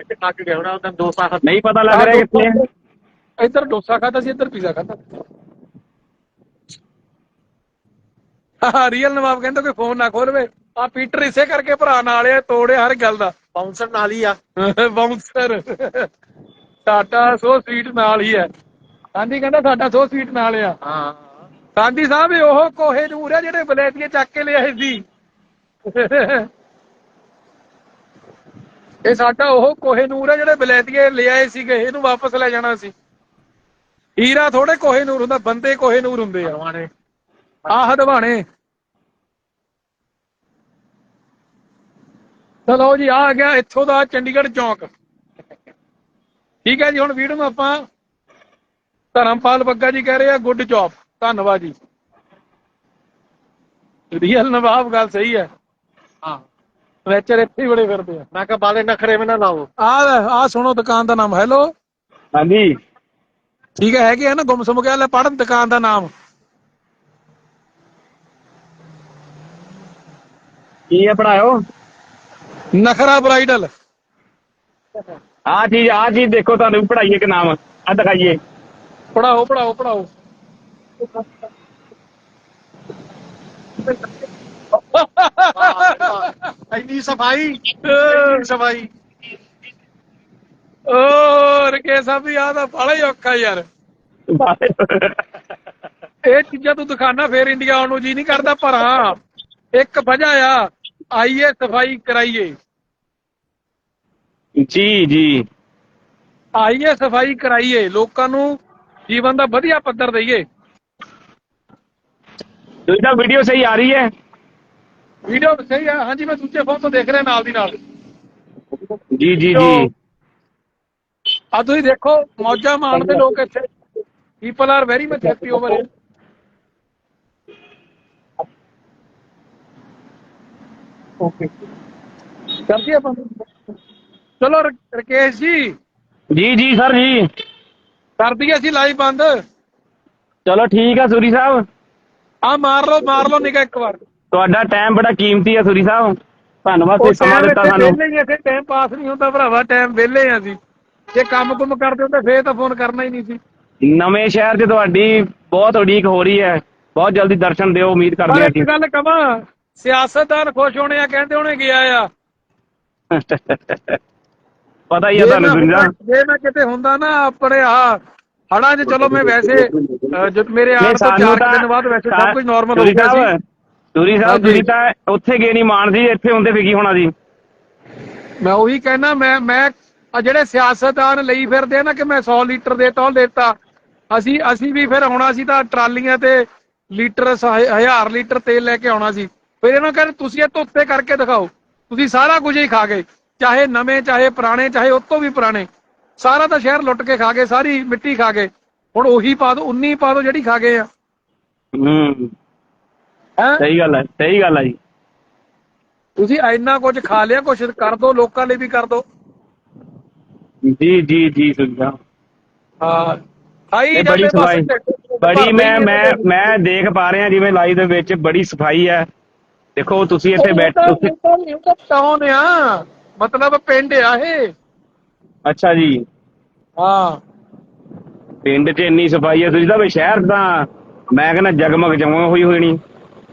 ਇੱਥੇ ਥੱਕ ਗਿਆ ਹੋਣਾ ਉਹਨਾਂ ਦੋ ਸਾਲ ਨਹੀਂ ਪਤਾ ਲੱਗ ਰਿਹਾ ਕਿੱਥੇ ਹੈ। ਇੱਧਰ ਡੋਸਾ ਖਾਦਾ ਸੀ ਇੱਧਰ ਪੀਜ਼ਾ ਖਾਦਾ ਹਾਂ ਰੀਅਲ ਨਵਾਬ ਕਹਿੰਦਾ ਕੋਈ ਫੋਨ ਨਾ ਖੋਲਵੇ ਆ ਪੀਟਰ ਇਸੇ ਕਰਕੇ ਭਰਾ ਨਾਲ ਆ ਤੋੜੇ ਹਰ ਗੱਲ ਦਾ। ਬਾਉਂਸਰ ਨਾਲ ਹੀ ਆ। ਬਾਉਂਸਰ ਸਾਡਾ ਸੋ ਸਵੀਟ ਨਾਲ ਹੀ ਹੈ। ਗਾਂਧੀ ਕਹਿੰਦਾ ਸਾਡਾ ਸੋ ਸਵੀਟ ਨਾਲ ਆ। ਹਾਂ। ਗਾਂਧੀ ਸਾਹਿਬ ਇਹ ਉਹ ਕੋਹੇ ਨੂਰ ਆ ਜਿਹੜੇ ਬਲੈਤੀਏ ਚੱਕ ਕੇ ਲਿਆਏ ਸੀ। ਇਹ ਸਾਡਾ ਉਹ ਕੋਹੇ ਨੂਰ ਆ ਜਿਹੜੇ ਬਲੈਤੀਏ ਲਿਆਏ ਸੀਗੇ ਇਹਨੂੰ ਵਾਪਸ ਲੈ ਜਾਣਾ ਸੀ। ਹੀਰਾ ਥੋੜੇ ਕੋਹੇ ਨੂਰ ਹੁੰਦਾ ਬੰਦੇ ਕੋਹੇ ਨੂਰ ਹੁੰਦੇ ਆ। ਪਰਵਾਣੇ ਆਹ ਹਦਵਾਣੇ ਚਲੋ ਜੀ ਆ ਗਿਆ ਇੱਥੋਂ ਦਾ ਚੰਡੀਗੜ੍ਹ ਚੌਂਕ। ਠੀਕ ਹੈ ਜੀ ਹੁਣ ਵੀਡੀਓ ਨੂੰ ਆਪਾਂ ਧਰਮਪਾਲ ਬੱਗਾ ਜੀ ਕਹਿ ਰਹੇ ਆ ਗੁੱਡ ਜੌਬ। ਧੰਨਵਾਦ ਜੀ। ਰੀਅਲ ਨਵਾਬ ਗੱਲ ਸਹੀ ਹੈ। ਹਾਂ। ਲੈਕਚਰ ਇੱਥੇ ਹੀ ਬੜੇ ਫਿਰਦੇ ਆ। ਮੈਂ ਕਿਹਾ ਬਾਲੇ ਨਖਰੇ ਵੀ ਨਾ ਲਾਓ। ਆ ਆ ਸੁਣੋ ਦੁਕਾਨ ਦਾ ਨਾਮ। ਹੈਲੋ। ਹਾਂਜੀ। ਠੀਕ ਹੈ ਹੈਗੇ ਆ ਨਾ ਗੁੰਮਸੁਮ ਗਿਆ ਲੈ ਪੜਨ ਦੁਕਾਨ ਦਾ ਨਾਮ। ਕੀ ਹੈ ਪੜਾਇਓ ਨਖਰਾ ਬ੍ਰਾਈਡਲ। ਆ ਚੀਜ਼ ਆ ਚੀਜ਼ ਦੇਖੋ ਤੁਹਾਨੂੰ ਵੀ ਪੜਾਈਏ ਕਿ ਨਾਮ। ਆ ਦਿਖਾਈਏ। ਪੜਾਓ ਪੜਾਓ ਪੜਾਓ ਇੰਨੀ ਸਫ਼ਾਈ ਇੰਨੀ ਸਫ਼ਾਈ। ਓ ਰਕੇ ਸਾਹਿਬ ਆ ਤਾਂ ਬੜਾ ਹੀ ਔਖਾ ਯਾਰ। ਇਹ ਚੀਜ਼ਾਂ ਤੂੰ ਦਿਖਾਣਾ ਫੇਰ ਇੰਡੀਆ ਆਉਣ ਨੂੰ ਜੀ ਨਹੀਂ ਕਰਦਾ ਪਰ ਹਾਂ ਇੱਕ ਵਜ੍ਹਾ ਆ ਆਈਏ ਸਫ਼ਾਈ ਕਰਾਈਏ। ਜੀ ਜੀ। ਆਈਏ ਸਫ਼ਾਈ ਕਰਾਈਏ। ਲੋਕਾਂ ਨੂੰ ਜੀਵਨ ਦਾ ਵਧੀਆ ਪੱਧਰ ਦਈਏ। ਤਾਂ ਵੀਡੀਓ ਸਹੀ ਆ ਰਹੀ ਹੈ। ਵੀਡੀਓ ਸਹੀ ਆ ਹਾਂਜੀ ਮੈਂ ਦੂਜੇ ਫੋਨ ਤੋਂ ਦੇਖ ਰਿਹਾ ਨਾਲ ਦੀ ਨਾਲ। ਜੀ ਜੀ ਜੀ। ਆ ਤੁਸੀਂ ਦੇਖੋ ਮੌਜਾਂ ਮਾਣਦੇ ਲੋਕ ਇੱਥੇ। People are very much happy over it okay ਕਰਦੀ ਆਪਾਂ ਚਲੋ ਰਕੇਸ਼ ਜੀ। ਜੀ ਜੀ ਸਰ ਜੀ। ਕਰ ਦਈਏ ਅਸੀਂ ਲਾਈਵ ਬੰਦ। ਚਲੋ ਠੀਕ ਆ ਸੂਰੀ ਸਾਹਿਬ। ਆ ਮਾਰ ਲਓ ਮਾਰ ਲਓ ਨਿਕਾ ਇੱਕ ਵਾਰ। ਤੁਹਾਡਾ ਟਾਈਮ ਬੜਾ ਕੀਮਤੀ ਆ ਸੂਰੀ ਸਾਹਿਬ। ਧੰਨਵਾਦ ਤੁਸੀਂ ਸਮਾਂ ਦਿੱਤਾ ਸਾਨੂੰ। ਵਿਹਲੇ ਹੀ ਇੱਥੇ ਟਾਈਮ ਪਾਸ ਨਹੀਂ ਹੁੰਦਾ ਭਰਾਵਾ ਟਾਈਮ ਵਿਹਲੇ ਆ ਅਸੀਂ। ਜੇ ਕੰਮ ਕੁਮ ਕਰਦੇ ਹੁੰਦੇ ਫੇਰ ਤਾਂ ਫੋਨ ਕਰਨਾ ਹੀ ਨਹੀਂ ਸੀ। ਨਵੇਂ ਸ਼ਹਿਰ 'ਚ ਤੁਹਾਡੀ ਬਹੁਤ ਉਡੀਕ ਹੋ ਰਹੀ ਹੈ। ਬਹੁਤ ਜਲਦੀ ਦਰਸ਼ਨ ਦਿਓ ਉਮੀਦ ਕਰਦੇ ਹਾਂ ਇੱਕ ਗੱਲ ਕਵਾਂ ਸਿਆਸਤਦਾਨ ਖੁਸ਼ ਹੋਣੇ ਆ ਕਹਿੰਦੇ ਹੋਣੇ ਗਿਆ ਆ ਪਤਾ ਹੀ ਆ ਤੁਹਾਨੂੰ ਜੇ ਮੈਂ ਕਿਤੇ ਹੁੰਦਾ ਨਾ ਆਪਣੇ ਆ ਹੜਾਂ 'ਚ ਚਲੋ ਮੈਂ ਵੈਸੇ ਜਦ ਮੇਰੇ ਆਉਣ ਤੋਂ ਸਾਨੂੰ ਚਾਰ ਕੁ ਤਾਂ- ਦਿਨ ਬਾਅਦ ਵੈਸੇ ਸਭ ਕੁਝ ਨਾਰਮਲ ਹੋ ਗਿਆ ਸੀ ਸੂਰੀ ਸਾਹਿਬ। ਤੁਸੀਂ ਤਾਂ ਉੱਥੇ ਗਏ ਨਹੀਂ ਮਾਨ ਸੀ ਇੱਥੇ ਹੁੰਦੇ ਫਿਕੀ ਹੋਣਾ ਸੀ ਮੈਂ ਉਹੀ ਕਹਿਣਾ ਮੈਂ ਮੈਂ ਆ ਜਿਹੜੇ ਸਿਆਸਤਦਾਨ ਲਈ ਫਿਰਦੇ ਨਾ ਕਿ ਮੈਂ 100 ਲੀਟਰ ਦੇ ਤੌਲ ਦਿੱਤਾ। ਅਸੀਂ ਅਸੀਂ ਵੀ ਫਿਰ ਆਉਣਾ ਸੀ ਤਾਂ ਟਰਾਲੀਆਂ ਤੇ ਲੀਟਰ ਸ- ਹਜ਼ਾਰ ਲੀਟਰ ਤੇਲ ਲੈ ਕੇ ਆਉਣਾ ਸੀ। ਫਿਰ ਇਹਨਾਂ ਕਹਿੰਦੇ ਤੁਸੀਂ ਇਹ ਤੋਂ ਉੱਤੇ ਕਰਕੇ ਦਿਖਾਓ। ਤੁਸੀਂ ਸਾਰਾ ਕੁਝ ਹੀ ਖਾ ਗਏ ਚਾਹੇ ਨਵੇਂ ਚਾਹੇ ਪੁਰਾਣੇ ਚਾਹੇ ਉਸ ਤੋਂ ਵੀ ਪੁਰਾਣੇ। ਸਾਰਾ ਤਾਂ ਸ਼ਹਿਰ ਲੁੱਟ ਕੇ ਖਾ ਗਏ ਸਾਰੀ ਮਿੱਟੀ ਖਾ ਗਏ। ਹੁਣ ਉਹੀ ਪਾ ਦੋ 19 ਪਾ ਦੋ ਜਿਹੜੀ ਖਾ ਗਏ ਆ। ਹੂੰ। ਸਹੀ ਗੱਲ ਹੈ ਸਹੀ ਗੱਲ ਹੈ ਜੀ। ਤੁਸੀਂ ਇੰਨਾ ਕੁਝ ਖਾ ਲਿਆ ਕੁਝ ਕਰ ਦੋ ਲੋਕਾਂ ਲਈ ਵੀ ਕਰ ਦੋ। ਜੀ ਜੀ ਜੀ ਹਾਂ। ਖਾਈ ਇਹ ਬੜੀ ਸਫ਼ਾਈ ਬੜੀ ਮੈਂ ਮੈਂ। ਮੈਂ ਦੇਖ ਪਾ ਰਿਹਾ ਜਿਵੇਂ ਲਾਈਵ ਦੇ ਵਿੱਚ ਬੜੀ ਸਫ਼ਾਈ ਹੈ। ਦੇਖੋ ਤੁਸੀਂ ਇੱਥੇ ਬੈਠ ਤੁਸੀਂ ਟਾਉਨ ਆ। ਮਤਲਬ ਪਿੰਡ ਆ ਇਹ। ਅੱਛਾ ਜੀ। ਹਾਂ। ਪਿੰਡ 'ਚ ਇੰਨੀ ਸਫ਼ਾਈ ਹੈ ਤੁਸੀਂ ਤਾਂ ਵੀ ਸ਼ਹਿਰ ਤਾਂ ਮੈਂ ਕਹਿੰਦਾ ਜਗਮਗ ਜਮਾ ਹੋਈ ਨਹੀਂ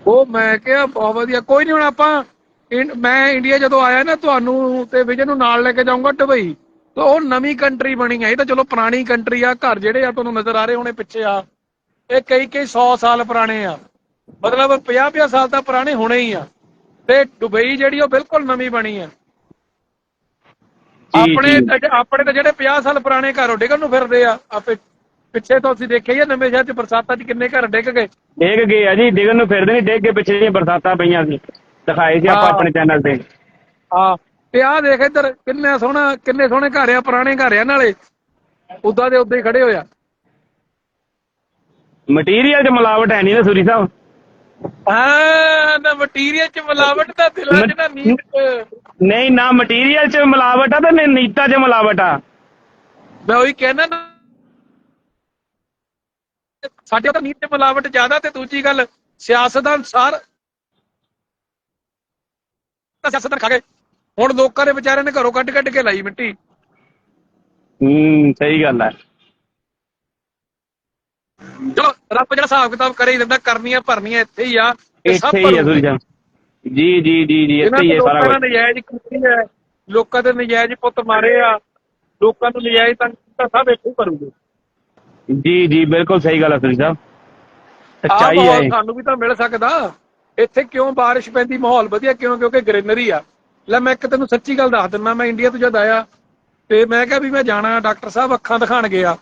ਉਹ ਮੈਂ ਕਿਹਾ ਬਹੁਤ ਵਧੀਆ ਕੋਈ ਨਹੀਂ ਹੁਣ ਆਪਾਂ ਇਨ- ਮੈਂ ਇੰਡੀਆ ਜਦੋਂ ਆਇਆ ਨਾ ਤੁਹਾਨੂੰ ਤੇ ਵਿਜੇ ਨੂੰ ਨਾਲ ਲੈ ਕੇ ਜਾਊਂਗਾ ਦੁਬਈ ਤਾਂ ਉਹ ਨਵੀਂ ਕੰਟਰੀ ਬਣੀ ਆ ਇਹ ਤਾਂ ਚਲੋ ਪੁਰਾਣੀ ਕੰਟਰੀ ਆ ਘਰ ਜਿਹੜੇ ਆ ਤੁਹਾਨੂੰ ਨਜ਼ਰ ਆ ਰਹੇ ਹੋਣੇ ਪਿੱਛੇ ਆ। ਇਹ ਕਈ ਕਈ 100 ਸਾਲ ਪੁਰਾਣੇ ਆ। ਮਤਲਬ 50 50 ਸਾਲ ਤਾਂ ਪੁਰਾਣੇ ਹੋਣੇ ਹੀ ਆ। ਤੇ ਦੁਬਈ ਜਿਹੜੀ ਉਹ ਬਿਲਕੁਲ ਨਵੀਂ ਬਣੀ ਆ। ਆਪਣੇ ਆਪਣੇ ਤਾਂ ਜਿਹੜੇ 50 ਸਾਲ ਪੁਰਾਣੇ ਘਰ ਡਿੱਗਣ ਨੂੰ ਫਿਰਦੇ ਆ। ਆਪੇ ਪਿੱਛੇ ਤੋਂ ਅਸੀਂ ਦੇਖਿਆ ਹੀ ਆ ਨਵੇਂ ਸ਼ਹਿਰ ਚ ਬਰਸਾਤਾਂ 'ਚ ਕਿੰਨੇ ਘਰ ਡਿੱਗ ਗਏ। ਡੇਗ ਗਏ ਆ ਜੀ ਡਿਗਣ ਨੂੰ ਫਿਰਦੇ ਨਹੀਂ ਡੇਗ ਕੇ ਪਿੱਛੇ ਜਿਹੜੀਆਂ ਬਰਸਾਤਾਂ ਪਈਆਂ ਸੀ। ਦਿਖਾਏ ਸੀ ਆਪਾਂ। ਆਪਣੇ ਚੈਨਲ ਤੇ। ਹਾਂ ਤੇ ਆਹ ਦੇਖ ਇੱਧਰ ਕਿੰਨੇ ਸੋਹਣਾ ਕਿੰਨੇ ਸੋਹਣੇ ਘਰ ਆ ਪੁਰਾਣੇ ਘਰ ਆ ਨਾਲੇ ਉਦਾਂ ਦੇ ਉਦਾਂ ਹੀ ਖੜੇ ਹੋਇਆ ਮਟੀਰੀਅਲ 'ਚ ਮਿਲਾਵਟ ਹੈ ਨਹੀਂ ਨਾ ਸੂਰੀ ਸਾਹਿਬ। ਹਾਂ ਨਾ ਮਟੀਰੀਅਲ ਚ ਮਿਲਾਵਟ ਤਾਂ ਦਿਲਾਂ ਚ ਨਾ ਨੀਤ। ਨਹੀਂ ਨਾ ਮਟੀਰੀਅਲ 'ਚ ਮਿਲਾਵਟ ਆ ਤੇ ਨੀਤਾ 'ਚ ਮਿਲਾਵਟ ਆ। ਮੈਂ ਉਹੀ ਕਹਿਣਾ ਨਾ। ਸਾਡੇ ਤਾਂ ਨੀਤ ਚ ਮਿਲਾਵਟ ਜ਼ਿਆਦਾ ਤੇ ਦੂਜੀ ਗੱਲ ਸਿਆਸਤਦਾਨ ਸਾਰ ਸਿਆਸਤਦਾਨ ਖਾ ਗਏ ਹੁਣ ਲੋਕਾਂ ਦੇ ਵਿਚਾਰਿਆਂ ਨੇ ਘਰੋਂ ਕੱਢ ਕੱਢ ਕੇ ਲਾਈ ਮਿੱਟੀ। ਹੂੰ ਸਹੀ ਗੱਲ ਹੈ ਚਲੋ ਰੱਬ ਜਿਹੜਾ ਹਿਸਾਬ ਕਿਤਾਬ ਕਰੇ ਹੀ ਦਿੰਦਾ ਕਰਨੀਆਂ ਭਰਨੀਆਂ ਇੱਥੇ ਹੀ ਆ ਤੇ ਸਭ ਇੱਥੇ ਹੀ ਆ ਭਰੂ। ਸੂਰੀ ਸਾਹਿਬ ਜੀ ਜੀ ਜੀ ਜੀ ਇਹਨਾਂ ਇੱਥੇ ਹੀ ਹੈ ਸਾਰਾ ਲੋਕਾਂ ਕੁਝ ਨੇ ਨਜਾਇਜ਼ ਕੀਤੀ ਹੈ। ਲੋਕਾਂ ਦੇ ਨਜਾਇਜ਼ ਪੁੱਤ ਮਾਰੇ ਆ। ਲੋਕਾਂ ਨੂੰ ਨਜਾਇਜ਼ ਤੰਗ ਕੀਤਾ ਸਭ ਇੱਥੇ ਹੀ ਭਰੂਗੇ। ਜੀ ਜੀ ਬਿਲਕੁਲ ਸਹੀ ਗੱਲ ਹੈ ਸੂਰੀ ਸਾਹਿਬ ਆਹ ਸੱਚਾਈ ਹੈ ਮਾਹੌਲ ਇਹ। ਸਾਨੂੰ ਵੀ ਤਾਂ ਮਿਲ ਸਕਦਾ। ਇੱਥੇ ਕਿਉਂ ਬਾਰਿਸ਼ ਪੈਂਦੀ ਮਾਹੌਲ ਵਧੀਆ ਕਿਉਂ? ਕਿਉਂਕਿ ਗ੍ਰੀਨਰੀ ਆ। ਲੈ ਮੈਂ ਇੱਕ ਤੈਨੂੰ ਸੱਚੀ ਗੱਲ ਦੱਸ ਦਿੰਦਾ ਮੈਂ ਇੰਡੀਆ ਤੋਂ ਜਦ ਆਇਆ ਤੇ ਮੈਂ ਕਿਹਾ ਵੀ ਮੈਂ ਜਾਣਾ ਡਾਕਟਰ ਸਾਹਿਬ ਅੱਖਾਂ ਦਿਖਾਣ ਗਿਆ।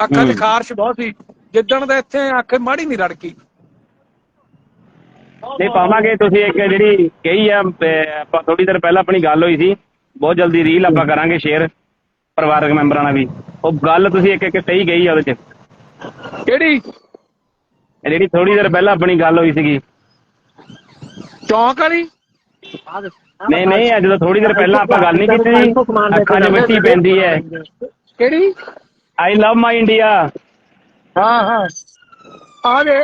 ਅੱਖਾਂ 'ਚ ਹੂੰ। ਖਾਰਸ਼ ਬਹੁਤ ਸੀ। ਜਿੱਦਣ ਦਾ ਇੱਥੇ ਅੱਖ ਮਾੜੀ ਨਹੀਂ ਰੜਕੀ। ਨਹੀਂ ਪਾਵਾਂਗੇ ਤੁਸੀਂ ਇੱਕ ਜਿਹੜੀ ਕਹੀ ਆ ਆਪਾਂ ਥੋੜੀ ਦੇਰ ਪਹਿਲਾਂ ਆਪਣੀ ਗੱਲ ਹੋਈ ਸੀ। ਬਹੁਤ ਜਲਦੀ ਰੀਲ ਆਪਾਂ ਕਰਾਂਗੇ ਸ਼ੇਅਰ ਪਰਿਵਾਰਕ ਮੈਂਬਰਾਂ ਨਾਲ ਵੀ। ਉਹ ਗੱਲ ਤੁਸੀਂ ਇੱਕ ਇੱਕ ਸਹੀ ਗਈ ਆ ਉਹਦੇ ਚ। ਕਿਹੜੀ? ਜਿਹੜੀ ਥੋੜੀ ਦੇਰ ਪਹਿਲਾਂ ਆਪਣੀ ਗੱਲ ਹੋਈ ਸੀਗੀ। ਚੌਂਕ ਵਾਲੀ? ਨਹੀਂ ਨਹੀਂ ਅੱਜ ਤੋਂ ਥੋੜੀ ਦੇਰ ਪਹਿਲਾਂ ਆਪਾਂ ਗੱਲ ਨਹੀਂ ਕੀਤੀ। ਅੱਖਾਂ 'ਚ ਮਿੱਟੀ ਪੈਂਦੀ ਹੈ। ਕਿਹੜੀ? ਆਈ ਲਵ ਮਾਈ ਇੰਡੀਆ ਹਾਂ ਹਾਂ। ਆ ਦੇ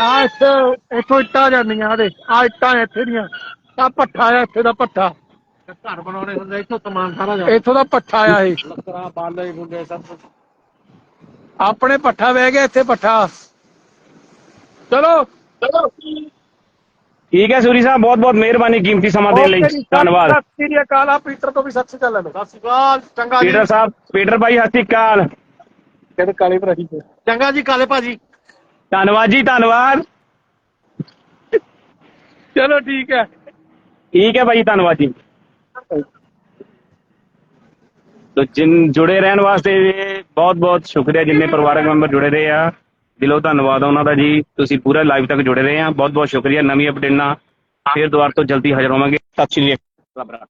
ਆ ਇੱਥੇ ਇੱਟਾਂ ਜਾਂਦੀਆਂ ਆ ਦੇ ਆ ਇੱਟਾਂ ਇੱਥੇ ਦੀਆਂ। ਆ ਪੱਠਾ ਆ ਇੱਥੇ ਦਾ ਪੱਠਾ ਘਰ ਬਣਾਉਣੇ ਹੁੰਦੇ ਇੱਥੋਂ ਸਮਾਨ ਸਾਰਾ ਜਾ। ਇੱਥੋਂ ਦਾ ਪੱਠਾ ਆ ਇਹ। ਲੱਕੜਾਂ ਬਾਲੇ ਗੁੰਡੇ ਸਭ ਕੁਝ ਆਪਣੇ ਪੱਠਾ ਬਹਿ ਗਿਆ ਇੱਥੇ ਪੱਠਾ ਚਲੋ ਚਲੋ। ਠੀਕ ਹੈ ਸੂਰੀ ਸਾਹਿਬ ਬਹੁਤ ਬਹੁਤ ਮਿਹਰਬਾਨੀ ਕੀਮਤੀ ਸਮਾਂ ਦੇਣ ਲਈ। ਧੰਨਵਾਦ। ਸਤਿ ਸ੍ਰੀ ਅਕਾਲ। ਆ ਪੀਟਰ ਤੋਂ ਵੀ ਸਤਿ ਸ੍ਰੀ ਅਕਾਲ ਸਤਿ ਸ਼੍ਰੀ ਅਕਾਲ ਚੰਗਾ ਜੀ। ਪੀਟਰ ਸਾਹਿਬ ਪੀਟਰ ਭਾਈ ਸਤਿ ਸ਼੍ਰੀ ਅਕਾਲ। ਕਹਿੰਦੇ ਕਾਲੇ ਭਰਾ ਜੀ ਤੇ। ਚੰਗਾ ਜੀ ਕਾਲੇ ਭਾਜੀ। ਧੰਨਵਾਦ ਜੀ ਧੰਨਵਾਦ। ਚਲੋ ਠੀਕ ਹੈ। ਠੀਕ ਹੈ ਭਾਈ ਧੰਨਵਾਦ ਜੀ। ਤੋ ਜਿਨ ਜੁੜੇ ਰਹਿਣ ਵਾਸਤੇ ਬਹੁਤ ਬਹੁਤ ਸ਼ੁਕਰੀਆ ਜਿੰਨੇ ਪਰਿਵਾਰਕ ਮੈਂਬਰ ਜੁੜੇ ਰਹੇ ਆ। ਦਿਲੋਂ ਧੰਨਵਾਦ ਉਹਨਾਂ ਦਾ ਜੀ। ਤੁਸੀਂ ਪੂਰਾ ਲਾਈਵ ਤੱਕ ਜੁੜੇ ਰਹੇ ਆ। ਬਹੁਤ ਬਹੁਤ ਸ਼ੁਕਰੀਆ। ਨਵੀਂ ਅਪਡੇਟ ਨਾਲ ਫੇਰ ਦੁਬਾਰਾ ਤੋਂ ਜਲਦੀ ਹਾਜ਼ਰ ਹੋਵਾਂਗੇ। ਸਤਿ ਸ਼੍ਰੀ ਅਕਾਲ।